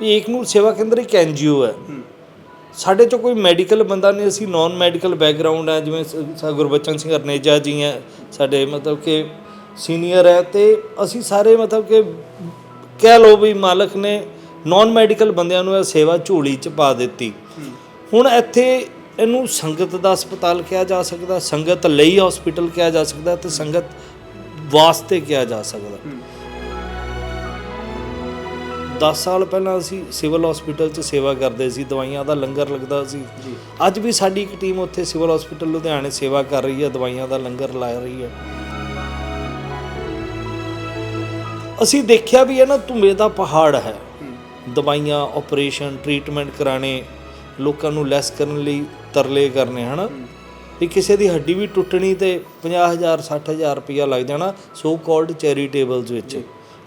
ਵੀ ਏਕਨੂਰ ਸੇਵਾ ਕੇਂਦਰ ਇੱਕ ਐਨਜੀਓ ਹੈ। ਸਾਡੇ ਚੋਂ ਕੋਈ ਮੈਡੀਕਲ ਬੰਦਾ ਨਹੀਂ ਅਸੀਂ ਨਾਨ ਮੈਡੀਕਲ ਬੈਕਗ੍ਰਾਉਂਡ ਹੈ ਜਿਵੇਂ ਸ- ਗੁਰਬਚਨ ਸਿੰਘ ਅਰਨੇਜਾ ਜੀ ਹੈ ਸਾਡੇ ਮਤਲਬ ਕਿ ਸੀਨੀਅਰ ਹੈ ਤੇ ਅਸੀਂ ਸਾਰੇ ਮਤਲਬ ਕਿ ਕਹਿ ਲਓ ਵੀ ਮਾਲਕ ਨੇ ਨਾਨ ਮੈਡੀਕਲ ਬੰਦਿਆਂ ਨੂੰ ਇਹ ਸੇਵਾ ਝੋਲੀ 'ਚ ਪਾ ਦਿੱਤੀ। ਹੁਣ ਇੱਥੇ ਇਹਨੂੰ ਸੰਗਤ ਦਾ ਹਸਪਤਾਲ ਕਿਹਾ ਜਾ ਸਕਦਾ ਸੰਗਤ ਲਈ ਹਸਪੀਟਲ ਕਿਹਾ ਜਾ ਸਕਦਾ ਤੇ ਸੰਗਤ ਵਾਸਤੇ ਕਿਹਾ ਜਾ ਸਕਦਾ। 10 ਸਾਲ ਪਹਿਲਾਂ ਅਸੀਂ ਸਿਵਲ ਹਸਪੀਟਲ 'ਚ ਸੇਵਾ ਕਰਦੇ ਸੀ ਦਵਾਈਆਂ ਦਾ ਲੰਗਰ ਲੱਗਦਾ ਸੀ। ਅੱਜ ਵੀ ਸਾਡੀ ਇੱਕ ਟੀਮ ਉੱਥੇ ਸਿਵਲ ਹਸਪੀਟਲ ਲੁਧਿਆਣੇ ਸੇਵਾ ਕਰ ਰਹੀ ਹੈ ਦਵਾਈਆਂ ਦਾ ਲੰਗਰ ਲਾ ਰਹੀ ਹੈ। ਅਸੀਂ ਦੇਖਿਆ ਵੀ ਇਹ ਨਾ ਧੁੰਮੇ ਦਾ ਪਹਾੜ ਹੈ। ਦਵਾਈਆਂ ਆਪਰੇਸ਼ਨ ਟ੍ਰੀਟਮੈਂਟ ਕਰਾਣੇ ਲੋਕਾਂ ਨੂੰ ਲੈਸ ਕਰਨ ਲਈ ਤਰਲੇ ਕਰਨੇ ਹਨਾ? ਵੀ ਕਿਸੇ ਦੀ ਹੱਡੀ ਵੀ ਟੁੱਟਣੀ ਤੇ 50000 60000 ਰੁਪਇਆ ਲੱਗ ਜਾਣਾ ਸੋ ਕਾਲਡ ਚੈਰੀਟੇਬਲਸ ਵਿੱਚ।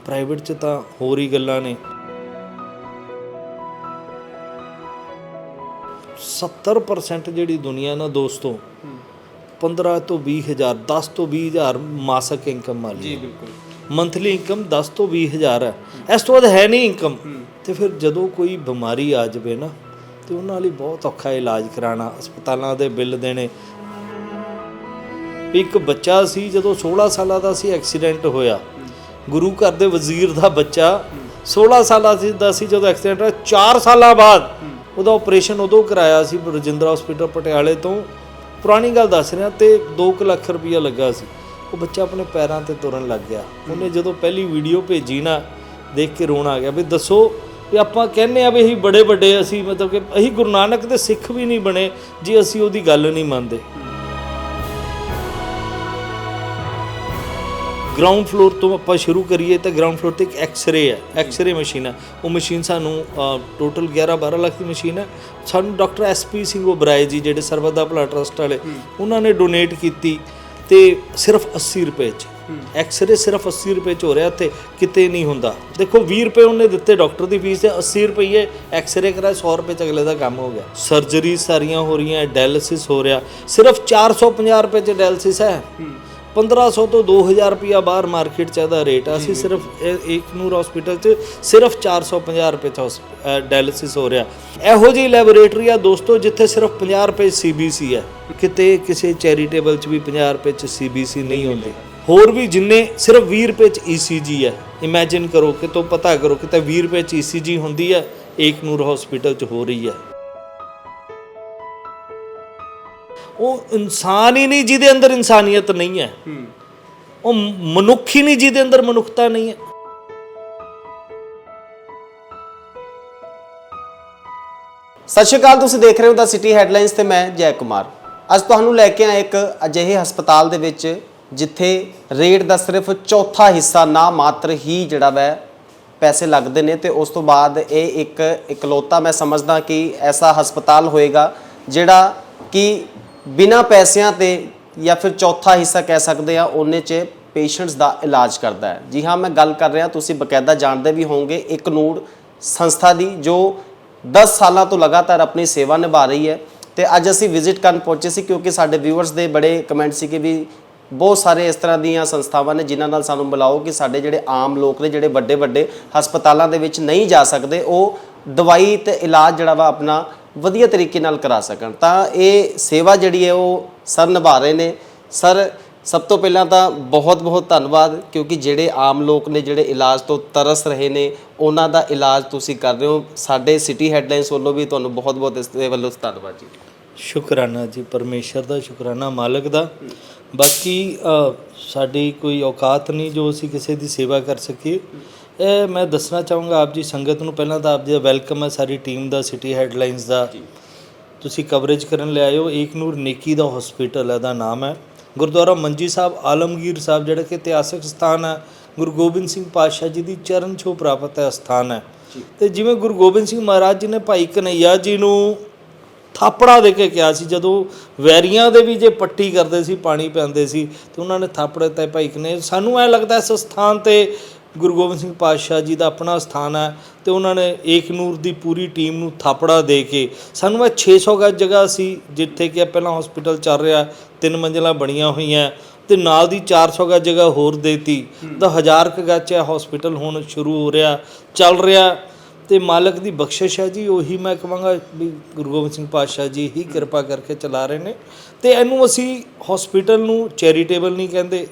ਪ੍ਰਾਈਵੇਟ 'ਚ ਤਾਂ ਹੋਰ ਹੀ ਗੱਲਾਂ ਨੇ। 70% ਜਿਹੜੀ ਦੁਨੀਆ ਨਾ ਦੋਸਤੋ 15 ਤੋਂ 20 ਹਜ਼ਾਰ 10 ਤੋਂ 20 ਹਜ਼ਾਰ ਮਾਸਕ ਇਨਕਮ ਵਾਲੀ ਜੀ ਬਿਲਕੁਲ। ਮੰਥਲੀ ਇਨਕਮ 10 ਤੋਂ 20 ਹਜ਼ਾਰ ਹੈ। ਇਸ ਤੋਂ ਵੱਧ ਹੈ ਨਹੀਂ ਇਨਕਮ ਤੇ ਫਿਰ ਜਦੋਂ ਕੋਈ ਬਿਮਾਰੀ ਆ ਜਾਵੇ ਨਾ ਤੇ ਉਹਨਾਂ ਲਈ ਬਹੁਤ ਔਖਾ ਇਲਾਜ ਕਰਾਉਣਾ ਹਸਪਤਾਲਾਂ ਦੇ ਬਿੱਲ ਦੇਣੇ। ਇੱਕ ਬੱਚਾ ਸੀ ਜਦੋਂ 16 ਸਾਲਾਂ ਦਾ ਸੀ ਐਕਸੀਡੈਂਟ ਹੋਇਆ। ਗੁਰੂ ਘਰ ਦੇ ਵਜ਼ੀਰ ਦਾ ਬੱਚਾ 16 ਸਾਲਾਂ ਦਾ ਸੀ ਜਦੋਂ ਐਕਸੀਡੈਂਟ ਹੋਇਆ 4 ਸਾਲਾਂ ਬਾਅਦ ਉਹਦਾ ਆਪਰੇਸ਼ਨ ਉਦੋਂ ਕਰਾਇਆ ਸੀ ਰਜਿੰਦਰਾ ਹਸਪੀਟਲ ਪਟਿਆਲੇ ਤੋਂ। ਪੁਰਾਣੀ ਗੱਲ ਦੱਸ ਰਿਹਾ ਤੇ 2 ਲੱਖ ਰੁਪਇਆ ਲੱਗਾ ਸੀ। ਉਹ ਬੱਚਾ ਆਪਣੇ ਪੈਰਾਂ ਤੇ ਤੁਰਨ ਲੱਗ ਗਿਆ। ਉਹਨੇ ਜਦੋਂ ਪਹਿਲੀ ਵੀਡੀਓ ਭੇਜੀ ਨਾ, ਦੇਖ ਕੇ ਰੋਣ ਆ ਗਿਆ ਵੀ ਦੱਸੋ ਵੀ ਆਪਾਂ ਕਹਿੰਨੇ ਆ ਵੀ ਅਸੀਂ ਬੜੇ ਵੱਡੇ ਅਸੀਂ ਮਤਲਬ ਕਿ ਅਸੀਂ ਗੁਰੂ ਨਾਨਕ ਦੇ ਸਿੱਖ ਵੀ ਨਹੀਂ ਬਣੇ, ਜੇ ਅਸੀਂ ਉਹਦੀ ਗੱਲ ਨਹੀਂ ਮੰਨਦੇ। ਗਰਾਊਂਡ ਫਲੋਰ ਤੋਂ ਆਪਾਂ ਸ਼ੁਰੂ ਕਰੀਏ ਤਾਂ ਗਰਾਊਂਡ ਫਲੋਰ ਤੇ ਇੱਕ ਐਕਸ-ਰੇ ਹੈ ਐਕਸ-ਰੇ ਮਸ਼ੀਨ ਹੈ। ਉਹ ਮਸ਼ੀਨ ਸਾਨੂੰ ਟੋਟਲ 11 12 ਲੱਖ ਦੀ ਮਸ਼ੀਨ ਹੈ। ਸਾਨੂੰ ਡਾਕਟਰ ਐਸਪੀ ਸਿੰਘ ਓਬਰਾਏ ਜੀ ਜਿਹੜੇ ਸਰਬੱਤ ਦਾ ਭਲਾ ਟਰਸਟ ਵਾਲੇ ਉਹਨਾਂ ਨੇ ਡੋਨੇਟ ਕੀਤੀ ਤੇ ਸਿਰਫ 80 ਰੁਪਏ ਚ। ਐਕਸ-ਰੇ ਸਿਰਫ 80 ਰੁਪਏ ਚ ਹੋ ਰਿਹਾ ਤੇ ਕਿਤੇ ਨਹੀਂ ਹੁੰਦਾ। ਦੇਖੋ 20 ਰੁਪਏ ਉਹਨੇ ਦਿੱਤੇ ਡਾਕਟਰ ਦੀ ਫੀਸ ਤੇ 80 ਰੁਪਏ ਐਕਸ-ਰੇ ਕਰਾਇਆ 100 ਰੁਪਏ ਚ ਅਗਲੇ ਦਾ ਕੰਮ ਹੋ ਗਿਆ। ਸਰਜਰੀ ਸਾਰੀਆਂ ਹੋ ਰਹੀਆਂ ਡਾਇਲਿਸਿਸ ਹੋ ਰਿਹਾ। ਸਿਰਫ 450 ਰੁਪਏ ਚ ਡਾਇਲਿਸਿਸ ਹੈ। 1500 ਤੋਂ 2000 ਰੁਪਿਆ ਬਾਹਰ ਮਾਰਕੀਟ ਚ ਇਹਦਾ ਰੇਟ ਆ। ਅਸੀਂ ਸਿਰਫ ਇੱਕ ਨੂਰ ਹਸਪੀਟਲ ਚ ਸਿਰਫ 450 ਰੁਪਏ ਚ ਡਾਇਲਿਸਿਸ ਹੋ ਰਿਹਾ। ਇਹੋ ਜਿਹੀ ਲੈਬੋਰੇਟਰੀ ਆ ਦੋਸਤੋ ਜਿੱਥੇ ਸਿਰਫ 50 ਰੁਪਏ ਸੀਬੀਸੀ ਹੈ। ਕਿਤੇ ਕਿਸੇ ਚੈਰੀਟੇਬਲ ਚ ਵੀ 50 ਰੁਪਏ ਚ ਸੀਬੀਸੀ ਨਹੀਂ ਹੁੰਦੀ। ਹੋਰ ਵੀ ਜਿੰਨੇ ਸਿਰਫ 20 ਰੁਪਏ ਚ ਈਸੀਜੀ ਹੈ। ਇਮੇਜਿਨ ਕਰੋ ਕਿ ਤੋਂ ਪਤਾ ਕਰੋ ਕਿਤੇ 20 ਰੁਪਏ ਚ ਈਸੀਜੀ ਹੁੰਦੀ ਹੈ ਏਕ ਨੂਰ ਹਸਪੀਟਲ ਚ ਹੋ ਰਹੀ ਹੈ। ਉਹ ਇਨਸਾਨ ਹੀ ਨਹੀਂ ਜਿਹਦੇ ਅੰਦਰ ਇਨਸਾਨੀਅਤ ਨਹੀਂ ਹੈ। ਉਹ ਮਨੁੱਖ ਹੀ ਨਹੀਂ ਜਿਹਦੇ ਅੰਦਰ ਮਨੁੱਖਤਾ ਨਹੀਂ ਹੈ। ਸਤਿ ਸ਼੍ਰੀ ਅਕਾਲ ਤੁਸੀਂ ਦੇਖ ਰਹੇ ਹੋ ਦਾ ਸਿਟੀ ਹੈਡਲਾਈਨਸ ਤੇ ਮੈਂ ਜੈ ਕੁਮਾਰ। ਅੱਜ ਤੁਹਾਨੂੰ ਲੈ ਕੇ ਆਇਆ ਇੱਕ ਅਜਿਹੇ ਹਸਪਤਾਲ ਦੇ ਵਿੱਚ ਜਿੱਥੇ ਰੇਟ ਦਾ ਸਿਰਫ ਚੌਥਾ ਹਿੱਸਾ ਨਾ ਮਾਤਰ ਹੀ ਜਿਹੜਾ ਵੈ ਪੈਸੇ ਲੱਗਦੇ ਨੇ ਤੇ ਉਸ ਤੋਂ ਬਾਅਦ ਇਹ ਇੱਕ ਇਕਲੌਤਾ ਮੈਂ ਸਮਝਦਾ ਕਿ ਐਸਾ ਹਸਪਤਾਲ ਹੋਏਗਾ ਜਿਹੜਾ ਕਿ ਬਿਨਾ ਪੈਸਿਆਂ ਤੇ ਜਾਂ ਫਿਰ ਚੌਥਾ ਹਿੱਸਾ ਕਹਿ ਸਕਦੇ ਆ ਉਹਨੇ 'ਚ ਪੇਸ਼ੈਂਟਸ ਦਾ ਇਲਾਜ ਕਰਦਾ ਹੈ। ਜੀ ਹਾਂ, ਮੈਂ ਗੱਲ ਕਰ ਰਿਹਾ, ਤੁਸੀਂ ਬਕਾਇਦਾ ਜਾਣਦੇ ਵੀ ਹੋਵੋਗੇ, ਇੱਕ ਨੂਰ ਸੰਸਥਾ ਦੀ ਜੋ 10 ਸਾਲਾਂ ਤੋਂ ਲਗਾਤਾਰ ਆਪਣੀ ਸੇਵਾ ਨਿਭਾ ਰਹੀ ਹੈ ਤੇ ਅੱਜ ਅਸੀਂ ਵਿਜ਼ਿਟ ਕਰਨ ਪਹੁੰਚੇ ਸੀ ਕਿਉਂਕਿ ਸਾਡੇ ਵਿਊਅਰਸ ਦੇ ਬੜੇ ਕਮੈਂਟ ਸੀ ਕਿ ਵੀ ਬਹੁਤ ਸਾਰੇ ਇਸ ਤਰ੍ਹਾਂ ਦੀਆਂ ਸੰਸਥਾਵਾਂ ਨੇ ਜਿਨ੍ਹਾਂ ਨਾਲ ਸਾਨੂੰ ਬੁਲਾਓ ਕਿ ਸਾਡੇ ਜਿਹੜੇ ਆਮ ਲੋਕ ਨੇ, ਜਿਹੜੇ ਵੱਡੇ ਵੱਡੇ ਹਸਪਤਾਲਾਂ ਦੇ ਵਿੱਚ ਨਹੀਂ ਜਾ ਸਕਦੇ, ਉਹ ਦਵਾਈ ਤੇ ਇਲਾਜ ਜਿਹੜਾ ਵਾ ਆਪਣਾ ਵਧੀਆ ਤਰੀਕੇ ਨਾਲ ਕਰਾ ਸਕਣ। ਤਾਂ ਇਹ ਸੇਵਾ ਜਿਹੜੀ ਹੈ ਉਹ ਸਰ ਨਿਭਾ ਰਹੇ ਨੇ। ਸਰ, ਸਭ ਤੋਂ ਪਹਿਲਾਂ ਤਾਂ ਬਹੁਤ ਬਹੁਤ ਧੰਨਵਾਦ, ਕਿਉਂਕਿ ਜਿਹੜੇ ਆਮ ਲੋਕ ਨੇ, ਜਿਹੜੇ ਇਲਾਜ ਤੋਂ ਤਰਸ ਰਹੇ ਨੇ, ਉਹਨਾਂ ਦਾ ਇਲਾਜ ਤੁਸੀਂ ਕਰ ਰਹੇ ਹੋ। ਸਾਡੇ ਸਿਟੀ ਹੈਡਲਾਈਨਸ ਵੱਲੋਂ ਵੀ ਤੁਹਾਨੂੰ ਬਹੁਤ ਬਹੁਤ ਇਸ ਦੇ ਵੱਲੋਂ ਧੰਨਵਾਦ ਜੀ। ਸ਼ੁਕਰਾਨਾ ਜੀ, ਪਰਮੇਸ਼ਰ ਦਾ ਸ਼ੁਕਰਾਨਾ, ਮਾਲਕ ਦਾ। ਬਾਕੀ ਸਾਡੀ ਕੋਈ ਔਕਾਤ ਨਹੀਂ ਜੋ ਅਸੀਂ ਕਿਸੇ ਦੀ ਸੇਵਾ ਕਰ ਸਕੀਏ। ਇਹ ਮੈਂ ਦੱਸਣਾ ਚਾਹੂੰਗਾ ਆਪ ਜੀ ਸੰਗਤ ਨੂੰ ਪਹਿਲਾਂ ਤਾਂ ਆਪ ਜੀ ਦਾ ਵੈਲਕਮ ਹੈ ਸਾਰੀ ਟੀਮ ਦਾ ਸਿਟੀ ਹੈਡਲਾਈਨਸ ਦਾ। ਤੁਸੀਂ ਕਵਰੇਜ ਕਰਨ ਲਈ ਹੋ ਏਕ ਨੂਰ ਨੇਕੀ ਦਾ ਹਸਪੀਟਲ ਇਹਦਾ ਨਾਮ ਹੈ। ਗੁਰਦੁਆਰਾ ਮੰਜੀ ਸਾਹਿਬ ਆਲਮਗੀਰ ਸਾਹਿਬ ਜਿਹੜਾ ਕਿ ਇਤਿਹਾਸਕ ਸਥਾਨ ਹੈ ਗੁਰੂ ਗੋਬਿੰਦ ਸਿੰਘ ਪਾਤਸ਼ਾਹ ਜੀ ਦੀ ਚਰਨ ਛੋਹ ਪ੍ਰਾਪਤ ਹੈ ਸਥਾਨ ਹੈ। ਤੇ ਜਿਵੇਂ ਗੁਰੂ ਗੋਬਿੰਦ ਸਿੰਘ ਮਹਾਰਾਜ ਜੀ ਨੇ ਭਾਈ ਕਨਈਆ ਜੀ ਨੂੰ ਥਾਪੜਾ ਦੇ ਕੇ ਕਿਹਾ ਸੀ ਜਦੋਂ ਵੈਰੀਆਂ ਦੇ ਵੀ ਜੇ ਪੱਟੀ ਕਰਦੇ ਸੀ ਪਾਣੀ ਪੈਂਦੇ ਸੀ ਤੇ ਉਹਨਾਂ ਨੇ ਥਾਪੜੇ ਤੇ ਭਾਈ ਕਨੇ ਸਾਨੂੰ ਐ ਲੱਗਦਾ ਇਸ ਸਥਾਨ ਤੇ ਗੁਰੂ ਗੋਬਿੰਦ ਸਿੰਘ ਪਾਤਸ਼ਾਹ ਜੀ ਦਾ ਆਪਣਾ ਸਥਾਨ ਹੈ ਤੇ ਉਹਨਾਂ ਨੇ ਏਕ ਨੂਰ ਦੀ ਪੂਰੀ ਟੀਮ ਨੂੰ ਥਾਪੜਾ ਦੇ ਕੇ ਸਾਨੂੰ ਇਹ 600 ਗਜ ਜਗ੍ਹਾ ਸੀ ਜਿੱਥੇ ਕਿ ਪਹਿਲਾਂ ਹਸਪੀਟਲ ਚੱਲ ਰਿਹਾ ਤਿੰਨ ਮੰਜ਼ਲਾਂ ਬਣੀਆਂ ਹੋਈਆਂ ਤੇ ਨਾਲ ਦੀ 400 ਗਜ ਜਗ੍ਹਾ ਹੋਰ ਦੇਤੀ। ਤਾਂ ਹਜ਼ਾਰ ਕੁ ਗਜ ਚ ਹਸਪੀਟਲ ਹੁਣ ਸ਼ੁਰੂ ਹੋ ਰਿਹਾ ਚੱਲ ਰਿਹਾ ਤੇ ਮਾਲਕ ਦੀ ਬਖਸ਼ਿਸ਼ ਹੈ ਜੀ ਉਹੀ ਮੈਂ ਕਹਾਂਗਾ ਵੀ ਗੁਰੂ ਗੋਬਿੰਦ ਸਿੰਘ ਪਾਤਸ਼ਾਹ ਜੀ ਹੀ ਕਿਰਪਾ ਕਰਕੇ ਚਲਾ ਰਹੇ ਨੇ ਤੇ ਇਹਨੂੰ ਅਸੀਂ ਹਸਪੀਟਲ ਨੂੰ ਚੈਰੀਟੇਬਲ ਨਹੀਂ ਕਹਿੰਦੇ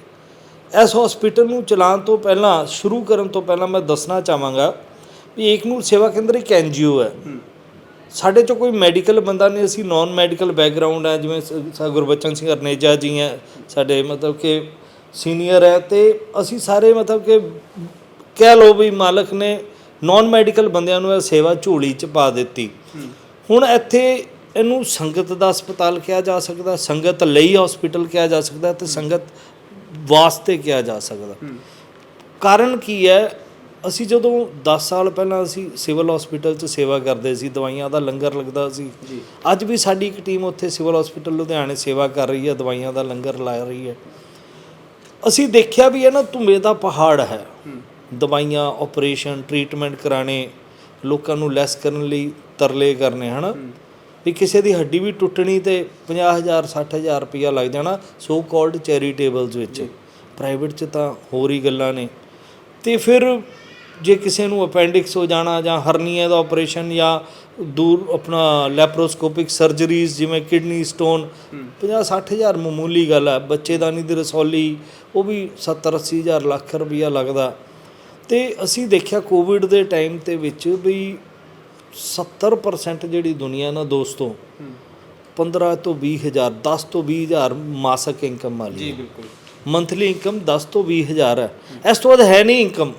ਇਸ ਹਸਪੀਟਲ ਨੂੰ ਚਲਾਉਣ ਤੋਂ ਪਹਿਲਾਂ ਸ਼ੁਰੂ ਕਰਨ ਤੋਂ ਪਹਿਲਾਂ ਮੈਂ ਦੱਸਣਾ ਚਾਹਾਂਗਾ ਵੀ ਏਕਨੂਰ ਸੇਵਾ ਕੇਂਦਰ ਇੱਕ ਐਨਜੀਓ ਹੈ। ਸਾਡੇ ਚੋਂ ਕੋਈ ਮੈਡੀਕਲ ਬੰਦਾ ਨਹੀਂ ਅਸੀਂ ਨਾਨ ਮੈਡੀਕਲ ਬੈਕਗ੍ਰਾਉਂਡ ਹੈ ਜਿਵੇਂ ਸ- ਗੁਰਬਚਨ ਸਿੰਘ ਅਰਨੇਜਾ ਜੀ ਹੈ ਸਾਡੇ ਮਤਲਬ ਕਿ ਸੀਨੀਅਰ ਹੈ ਤੇ ਅਸੀਂ ਸਾਰੇ ਮਤਲਬ ਕਿ ਕਹਿ ਲਓ ਵੀ ਮਾਲਕ ਨੇ ਨਾਨ ਮੈਡੀਕਲ ਬੰਦਿਆਂ ਨੂੰ ਇਹ ਸੇਵਾ ਝੋਲੀ 'ਚ ਪਾ ਦਿੱਤੀ। ਹੁਣ ਇੱਥੇ ਇਹਨੂੰ ਸੰਗਤ ਦਾ ਹਸਪਤਾਲ ਕਿਹਾ ਜਾ ਸਕਦਾ ਸੰਗਤ ਲਈ ਹਸਪੀਟਲ ਕਿਹਾ ਜਾ ਸਕਦਾ ਤੇ ਸੰਗਤ ਵਾਸਤੇ ਕਿਹਾ ਜਾ ਸਕਦਾ। ਕਾਰਨ ਕੀ ਹੈ? ਅਸੀਂ ਜਦੋਂ 10 ਸਾਲ ਪਹਿਲਾਂ ਅਸੀਂ ਸਿਵਲ ਹਸਪੀਟਲ 'ਚ ਸੇਵਾ ਕਰਦੇ ਸੀ ਦਵਾਈਆਂ ਦਾ ਲੰਗਰ ਲੱਗਦਾ ਸੀ। ਅੱਜ ਵੀ ਸਾਡੀ ਇੱਕ ਟੀਮ ਉੱਥੇ ਸਿਵਲ ਹਸਪੀਟਲ ਲੁਧਿਆਣੇ ਸੇਵਾ ਕਰ ਰਹੀ ਹੈ ਦਵਾਈਆਂ ਦਾ ਲੰਗਰ ਲਾ ਰਹੀ ਹੈ। ਅਸੀਂ ਦੇਖਿਆ ਵੀ ਇਹ ਨਾ ਧੁੰਮੇ ਦਾ ਪਹਾੜ ਹੈ। ਦਵਾਈਆਂ ਆਪਰੇਸ਼ਨ ਟ੍ਰੀਟਮੈਂਟ ਕਰਾਣੇ ਲੋਕਾਂ ਨੂੰ ਲੈਸ ਕਰਨ ਲਈ ਤਰਲੇ ਕਰਨੇ ਹਨਾ? ਵੀ ਕਿਸੇ ਦੀ ਹੱਡੀ ਵੀ ਟੁੱਟਣੀ ਤੇ 50000 60000 ਰੁਪਇਆ ਲੱਗ ਜਾਣਾ ਸੋ ਕਾਲਡ ਚੈਰੀਟੇਬਲਸ ਵਿੱਚ। ਪ੍ਰਾਈਵੇਟ 'ਚ ਤਾਂ ਹੋਰ ਹੀ ਗੱਲਾਂ ਨੇ। ਤੇ ਫਿਰ ਜੇ ਕਿਸੇ ਨੂੰ ਅਪੈਂਡਿਕਸ ਹੋ ਜਾਣਾ ਜਾਂ ਹਰਨੀਆ ਦਾ ਆਪਰੇਸ਼ਨ ਜਾਂ ਦੂਰ ਆਪਣਾ ਲੈਪਰੋਸਕੋਪਿਕ ਸਰਜਰੀਜ਼ ਜਿਵੇਂ ਕਿਡਨੀ ਸਟੋਨ 50 60000 ਮਾਮੂਲੀ ਗੱਲ ਹੈ ਬੱਚੇਦਾਨੀ ਦੀ ਰਸੌਲੀ ਉਹ ਵੀ 70 80000 ਲੱਖ ਰੁਪਈਆ ਲੱਗਦਾ। ਤੇ ਅਸੀਂ ਦੇਖਿਆ ਕੋਵਿਡ ਦੇ ਟਾਈਮ ਤੇ ਵਿੱਚ ਵੀ 70% ਜਿਹੜੀ ਦੁਨੀਆ ਨਾ ਦੋਸਤੋ 15 ਤੋਂ 20 ਹਜ਼ਾਰ 10 ਤੋਂ 20 ਹਜ਼ਾਰ ਮਾਸਕ ਇਨਕਮ ਵਾਲੀ ਜੀ ਬਿਲਕੁਲ। ਮੰਥਲੀ ਇਨਕਮ 10 ਤੋਂ 20 ਹਜ਼ਾਰ ਹੈ। ਇਸ ਤੋਂ ਵੱਧ ਹੈ ਨਹੀਂ ਇਨਕਮ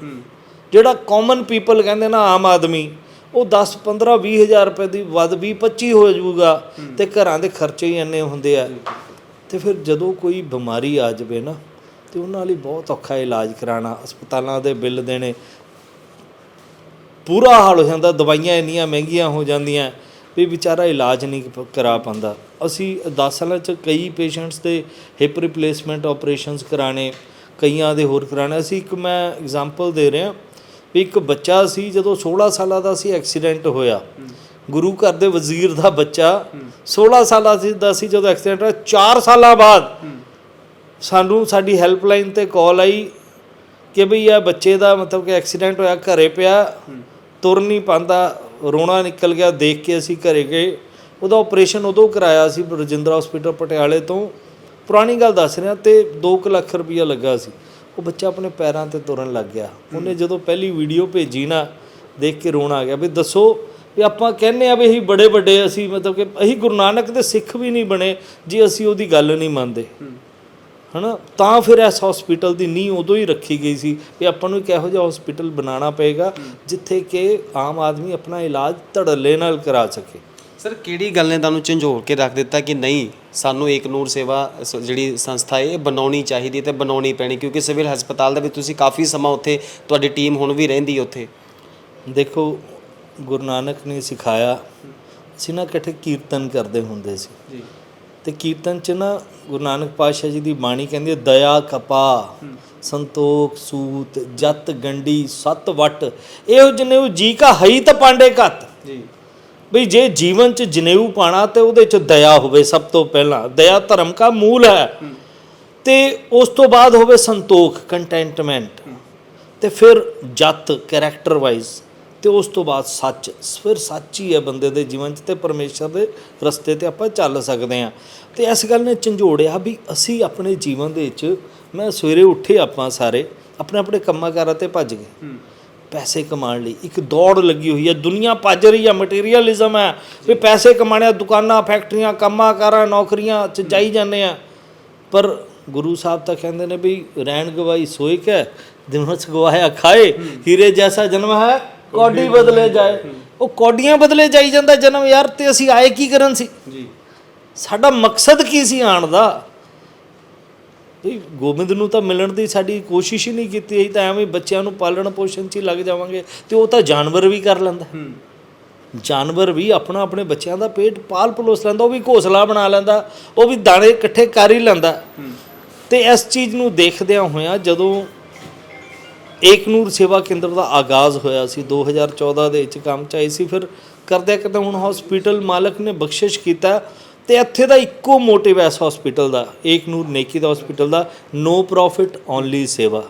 ਜਿਹੜਾ ਕਾਮਨ ਪੀਪਲ ਕਹਿੰਦੇ ਨਾ ਆਮ ਆਦਮੀ ਉਹ 10 15 20 ਹਜ਼ਾਰ ਰੁਪਏ ਦੀ ਵੱਧ 20 25 ਹੋ ਜਾਊਗਾ ਤੇ ਘਰਾਂ ਦੇ ਖਰਚੇ ਹੀ ਇੰਨੇ ਹੁੰਦੇ ਆ। ਤੇ ਫਿਰ ਜਦੋਂ ਕੋਈ ਬਿਮਾਰੀ ਆ ਜਾਵੇ ਨਾ ਤੇ ਉਹਨਾਂ ਲਈ ਬਹੁਤ ਔਖਾ ਇਲਾਜ ਕਰਾਉਣਾ ਹਸਪਤਾਲਾਂ ਦੇ ਬਿੱਲ ਦੇਣੇ ਪੂਰਾ ਹਾਲ ਹੋ ਜਾਂਦਾ, ਦਵਾਈਆਂ ਇੰਨੀਆਂ ਮਹਿੰਗੀਆਂ ਹੋ ਜਾਂਦੀਆਂ, ਵੀ ਵਿਚਾਰਾ ਇਲਾਜ ਨਹੀਂ ਕਰਾ ਪਾਉਂਦਾ। ਅਸੀਂ 10 ਸਾਲਾਂ ਚ ਕਈ ਪੇਸ਼ੈਂਟਸ ਦੇ ਹਿਪ ਰਿਪਲੇਸਮੈਂਟ ਆਪਰੇਸ਼ਨਸ ਕਰਾਣੇ ਕਈਆਂ ਦੇ ਹੋਰ ਕਰਾਣੇ ਅਸੀਂ ਇੱਕ ਮੈਂ ਐਗਜ਼ਾਮਪਲ ਦੇ ਰਿਹਾ, ਵੀ ਇੱਕ ਬੱਚਾ ਸੀ, ਜਦੋਂ 16 ਸਾਲਾਂ ਦਾ ਸੀ ਐਕਸੀਡੈਂਟ ਹੋਇਆ। ਗੁਰੂ ਘਰ ਦੇ ਵਜ਼ੀਰ ਦਾ ਬੱਚਾ 16 ਸਾਲਾਂ ਦਾ ਸੀ, ਜਦੋਂ ਐਕਸੀਡੈਂਟ ਹੋਇਆ 4 ਸਾਲਾਂ ਬਾਅਦ ਸਾਨੂੰ ਸਾਡੀ ਹੈਲਪਲਾਈਨ ਤੇ ਕਾਲ ਆਈ ਕਿ ਭਈ ਇਹ ਬੱਚੇ ਦਾ ਮਤਲਬ ਕਿ ਐਕਸੀਡੈਂਟ ਹੋਇਆ, ਘਰੇ ਪਿਆ। ਤੁਰ ਨਹੀਂ ਪਾਂਦਾ ਰੋਣਾ ਨਿਕਲ ਗਿਆ ਦੇਖ ਕੇ ਅਸੀਂ ਘਰੇ ਗਏ। ਉਹਦਾ ਆਪਰੇਸ਼ਨ ਉਦੋਂ ਕਰਾਇਆ ਸੀ ਰਜਿੰਦਰਾ ਹਸਪੀਟਲ ਪਟਿਆਲੇ ਤੋਂ। ਪੁਰਾਣੀ ਗੱਲ ਦੱਸ ਰਿਹਾ ਤੇ 2 ਲੱਖ ਰੁਪਈਆ ਲੱਗਾ ਸੀ। ਉਹ ਬੱਚਾ ਆਪਣੇ ਪੈਰਾਂ ਤੇ ਤੁਰਨ ਲੱਗ ਗਿਆ। ਉਹਨੇ ਜਦੋਂ ਪਹਿਲੀ ਵੀਡੀਓ ਭੇਜੀ ਨਾ ਦੇਖ ਕੇ ਰੋਣਾ ਆ ਗਿਆ ਵੀ ਦੱਸੋ ਵੀ ਆਪਾਂ ਕਹਿੰਨੇ ਆ ਵੀ ਅਸੀਂ ਬੜੇ ਵੱਡੇ ਅਸੀਂ ਮਤਲਬ ਕਿ ਅਸੀਂ ਗੁਰੂ ਨਾਨਕ ਦੇ ਸਿੱਖ ਵੀ ਨਹੀਂ ਬਣੇ ਜੇ ਅਸੀਂ ਉਹਦੀ ਗੱਲ ਨਹੀਂ ਮੰਨਦੇ। ਹਨਾ? ਤਾਂ ਫਿਰ ਇਸ ਹਸਪੀਟਲ ਦੀ ਨੀਂਹ ਉਦੋਂ ਹੀ ਰੱਖੀ ਗਈ ਸੀ ਵੀ ਆਪਾਂ ਨੂੰ ਇੱਕ ਇਹੋ ਜਿਹਾ ਹਸਪੀਟਲ ਬਣਾਉਣਾ ਪਏਗਾ ਜਿੱਥੇ ਕਿ ਆਮ ਆਦਮੀ ਆਪਣਾ ਇਲਾਜ ਧੜੱਲੇ ਨਾਲ ਕਰਾ ਸਕੇ। ਸਰ ਕਿਹੜੀ ਗੱਲ ਨੇ ਤੁਹਾਨੂੰ ਝੰਜੋੜ ਕੇ ਰੱਖ ਦਿੱਤਾ ਕਿ ਨਹੀਂ ਸਾਨੂੰ ਏਕ ਨੂਰ ਸੇਵਾ ਜਿਹੜੀ ਸੰਸਥਾ ਹੈ ਇਹ ਬਣਾਉਣੀ ਚਾਹੀਦੀ ਤੇ ਬਣਾਉਣੀ ਪੈਣੀ ਕਿਉਂਕਿ ਸਿਵਲ ਹਸਪਤਾਲ ਦੇ ਵਿੱਚ ਤੁਸੀਂ ਕਾਫੀ ਸਮਾਂ ਉੱਥੇ ਤੁਹਾਡੀ ਟੀਮ ਹੁਣ ਵੀ ਰਹਿੰਦੀ ਉੱਥੇ। ਦੇਖੋ ਗੁਰੂ ਨਾਨਕ ਨੇ ਸਿਖਾਇਆ ਅਸੀਂ ਨਾ ਇਕੱਠੇ ਕੀਰਤਨ ਕਰਦੇ ਹੁੰਦੇ ਸੀ। ਜੀ। ਤੇ ਕੀਰਤਨ ਚ ਨਾ ਗੁਰੂ ਨਾਨਕ ਪਾਤਸ਼ਾਹ ਜੀ ਦੀ ਬਾਣੀ ਕਹਿੰਦੀ ਹੈ ਦਇਆ ਕਪਾ ਸੰਤੋਖ ਸੂਤ ਜਤ ਗੰਡੀ ਸਤ ਵਟ। ਇਹੋ ਜਨੇਊ ਜੀ ਕਾ ਹਈ ਤਾਂ ਪਾਂਡੇ ਘਤ। ਜੀ। ਬਈ ਜੇ ਜੀਵਨ ਚ ਜਨੇਊ ਪਾਣਾ ਤੇ ਉਹਦੇ ਚ ਦਇਆ ਹੋਵੇ ਸਭ ਤੋਂ ਪਹਿਲਾਂ। ਦਇਆ ਧਰਮ ਦਾ ਮੂਲ ਹੈ। ਤੇ ਉਸ ਤੋਂ ਬਾਅਦ ਹੋਵੇ ਸੰਤੋਖ ਕੰਟੈਂਟਮੈਂਟ ਤੇ ਫਿਰ ਜਤ ਕੈਰੈਕਟਰ ਵਾਈਜ਼ ਤੇ ਉਸ ਤੋਂ ਬਾਅਦ ਸੱਚ। ਫਿਰ ਸੱਚ ਹੀ ਹੈ ਬੰਦੇ ਦੇ ਜੀਵਨ 'ਚ ਤੇ ਪਰਮੇਸ਼ਰ ਦੇ ਰਸਤੇ ਤੇ ਆਪਾਂ ਚੱਲ ਸਕਦੇ ਹਾਂ। ਤੇ ਇਸ ਗੱਲ ਨੇ ਝੰਜੋੜਿਆ ਵੀ ਅਸੀਂ ਆਪਣੇ ਜੀਵਨ ਦੇ ਵਿੱਚ ਮੈਂ ਸਵੇਰੇ ਉੱਠੇ ਆਪਾਂ ਸਾਰੇ ਆਪਣੇ ਆਪਣੇ ਕੰਮਾਂ ਕਾਰਾਂ ਤੇ ਭੱਜ ਗਏ। ਪੈਸੇ ਕਮਾਉਣ ਲਈ। ਇੱਕ ਦੌੜ ਲੱਗੀ ਹੋਈ ਹੈ ਦੁਨੀਆ ਭੱਜ ਰਹੀ ਹੈ ਮਟੀਰੀਅਲਿਜ਼ਮ ਹੈ। ਵੀ ਪੈਸੇ ਕਮਾਣੇ ਆ ਦੁਕਾਨਾਂ ਫੈਕਟਰੀਆਂ ਕੰਮਾਂ ਕਾਰਾਂ ਨੌਕਰੀਆਂ 'ਚ ਜਾਈ ਜਾਂਦੇ ਆ। ਪਰ ਗੁਰੂ ਸਾਹਿਬ ਤਾਂ ਕਹਿੰਦੇ ਨੇ ਵੀ ਰਹਿਣ ਗਵਾਈ ਸੋਈ ਕੈ ਦਿਨੋਂ ਗਵਾਇਆ ਖਾਏ। ਹੀਰੇ ਜੈਸਾ ਜਨਮ ਹੈ ਕੌਡੀ ਬਦਲੇ ਜਾਏ। ਉਹ ਕੌਡੀਆਂ ਬਦਲੇ ਜਾਈ ਜਾਂਦਾ ਜਨਮ ਯਾਰ ਤੇ ਅਸੀਂ ਆਏ ਕੀ ਕਰਨ ਸੀ? ਜੀ। ਸਾਡਾ ਮਕਸਦ ਕੀ ਸੀ ਆਣ ਦਾ? ਵੀ ਗੋਬਿੰਦ ਨੂੰ ਤਾਂ ਮਿਲਣ ਦੀ ਸਾਡੀ ਕੋਸ਼ਿਸ਼ ਹੀ ਨਹੀਂ ਕੀਤੀ ਅਸੀਂ ਤਾਂ ਐਵੇਂ ਬੱਚਿਆਂ ਨੂੰ ਪਾਲਣ ਪੋਸ਼ਣ 'ਚ ਹੀ ਲੱਗ ਜਾਵਾਂਗੇ ਤੇ ਉਹ ਤਾਂ ਜਾਨਵਰ ਵੀ ਕਰ ਲੈਂਦਾ। ਜਾਨਵਰ ਵੀ ਆਪਣਾ ਆਪਣੇ ਬੱਚਿਆਂ ਦਾ ਪੇਟ ਪਾਲ ਪਲੋਸ ਲੈਂਦਾ ਉਹ ਵੀ ਘੋਸਲਾ ਬਣਾ ਲੈਂਦਾ ਉਹ ਵੀ ਦਾਣੇ ਇਕੱਠੇ ਕਰ ਹੀ ਲੈਂਦਾ। ਤੇ ਇਸ ਚੀਜ਼ ਨੂੰ ਦੇਖਦਿਆਂ ਹੋਇਆਂ ਜਦੋਂ ਏਕਨੂਰ ਸੇਵਾ ਕੇਂਦਰ ਦਾ ਆਗਾਜ਼ ਹੋਇਆ ਸੀ। 2014 ਦੇ ਵਿੱਚ ਕੰਮ ਚ ਆਈ ਸੀ। ਫਿਰ ਕਰਦਿਆਂ ਕਰਦਿਆਂ ਹੁਣ ਹਸਪੀਟਲ ਮਾਲਕ ਨੇ ਬਖਸ਼ਿਸ਼ ਕੀਤਾ ਤੇ ਇੱਥੇ ਦਾ ਇੱਕੋ ਮੋਟਿਵ ਹੈ ਇਸ ਹਸਪੀਟਲ ਦਾ। ਏਕਨੂਰ ਨੇਕੀ ਦਾ ਹਸਪੀਟਲ ਦਾ। ਨੋ ਪ੍ਰੋਫਿਟ ਓਨਲੀ ਸੇਵਾ।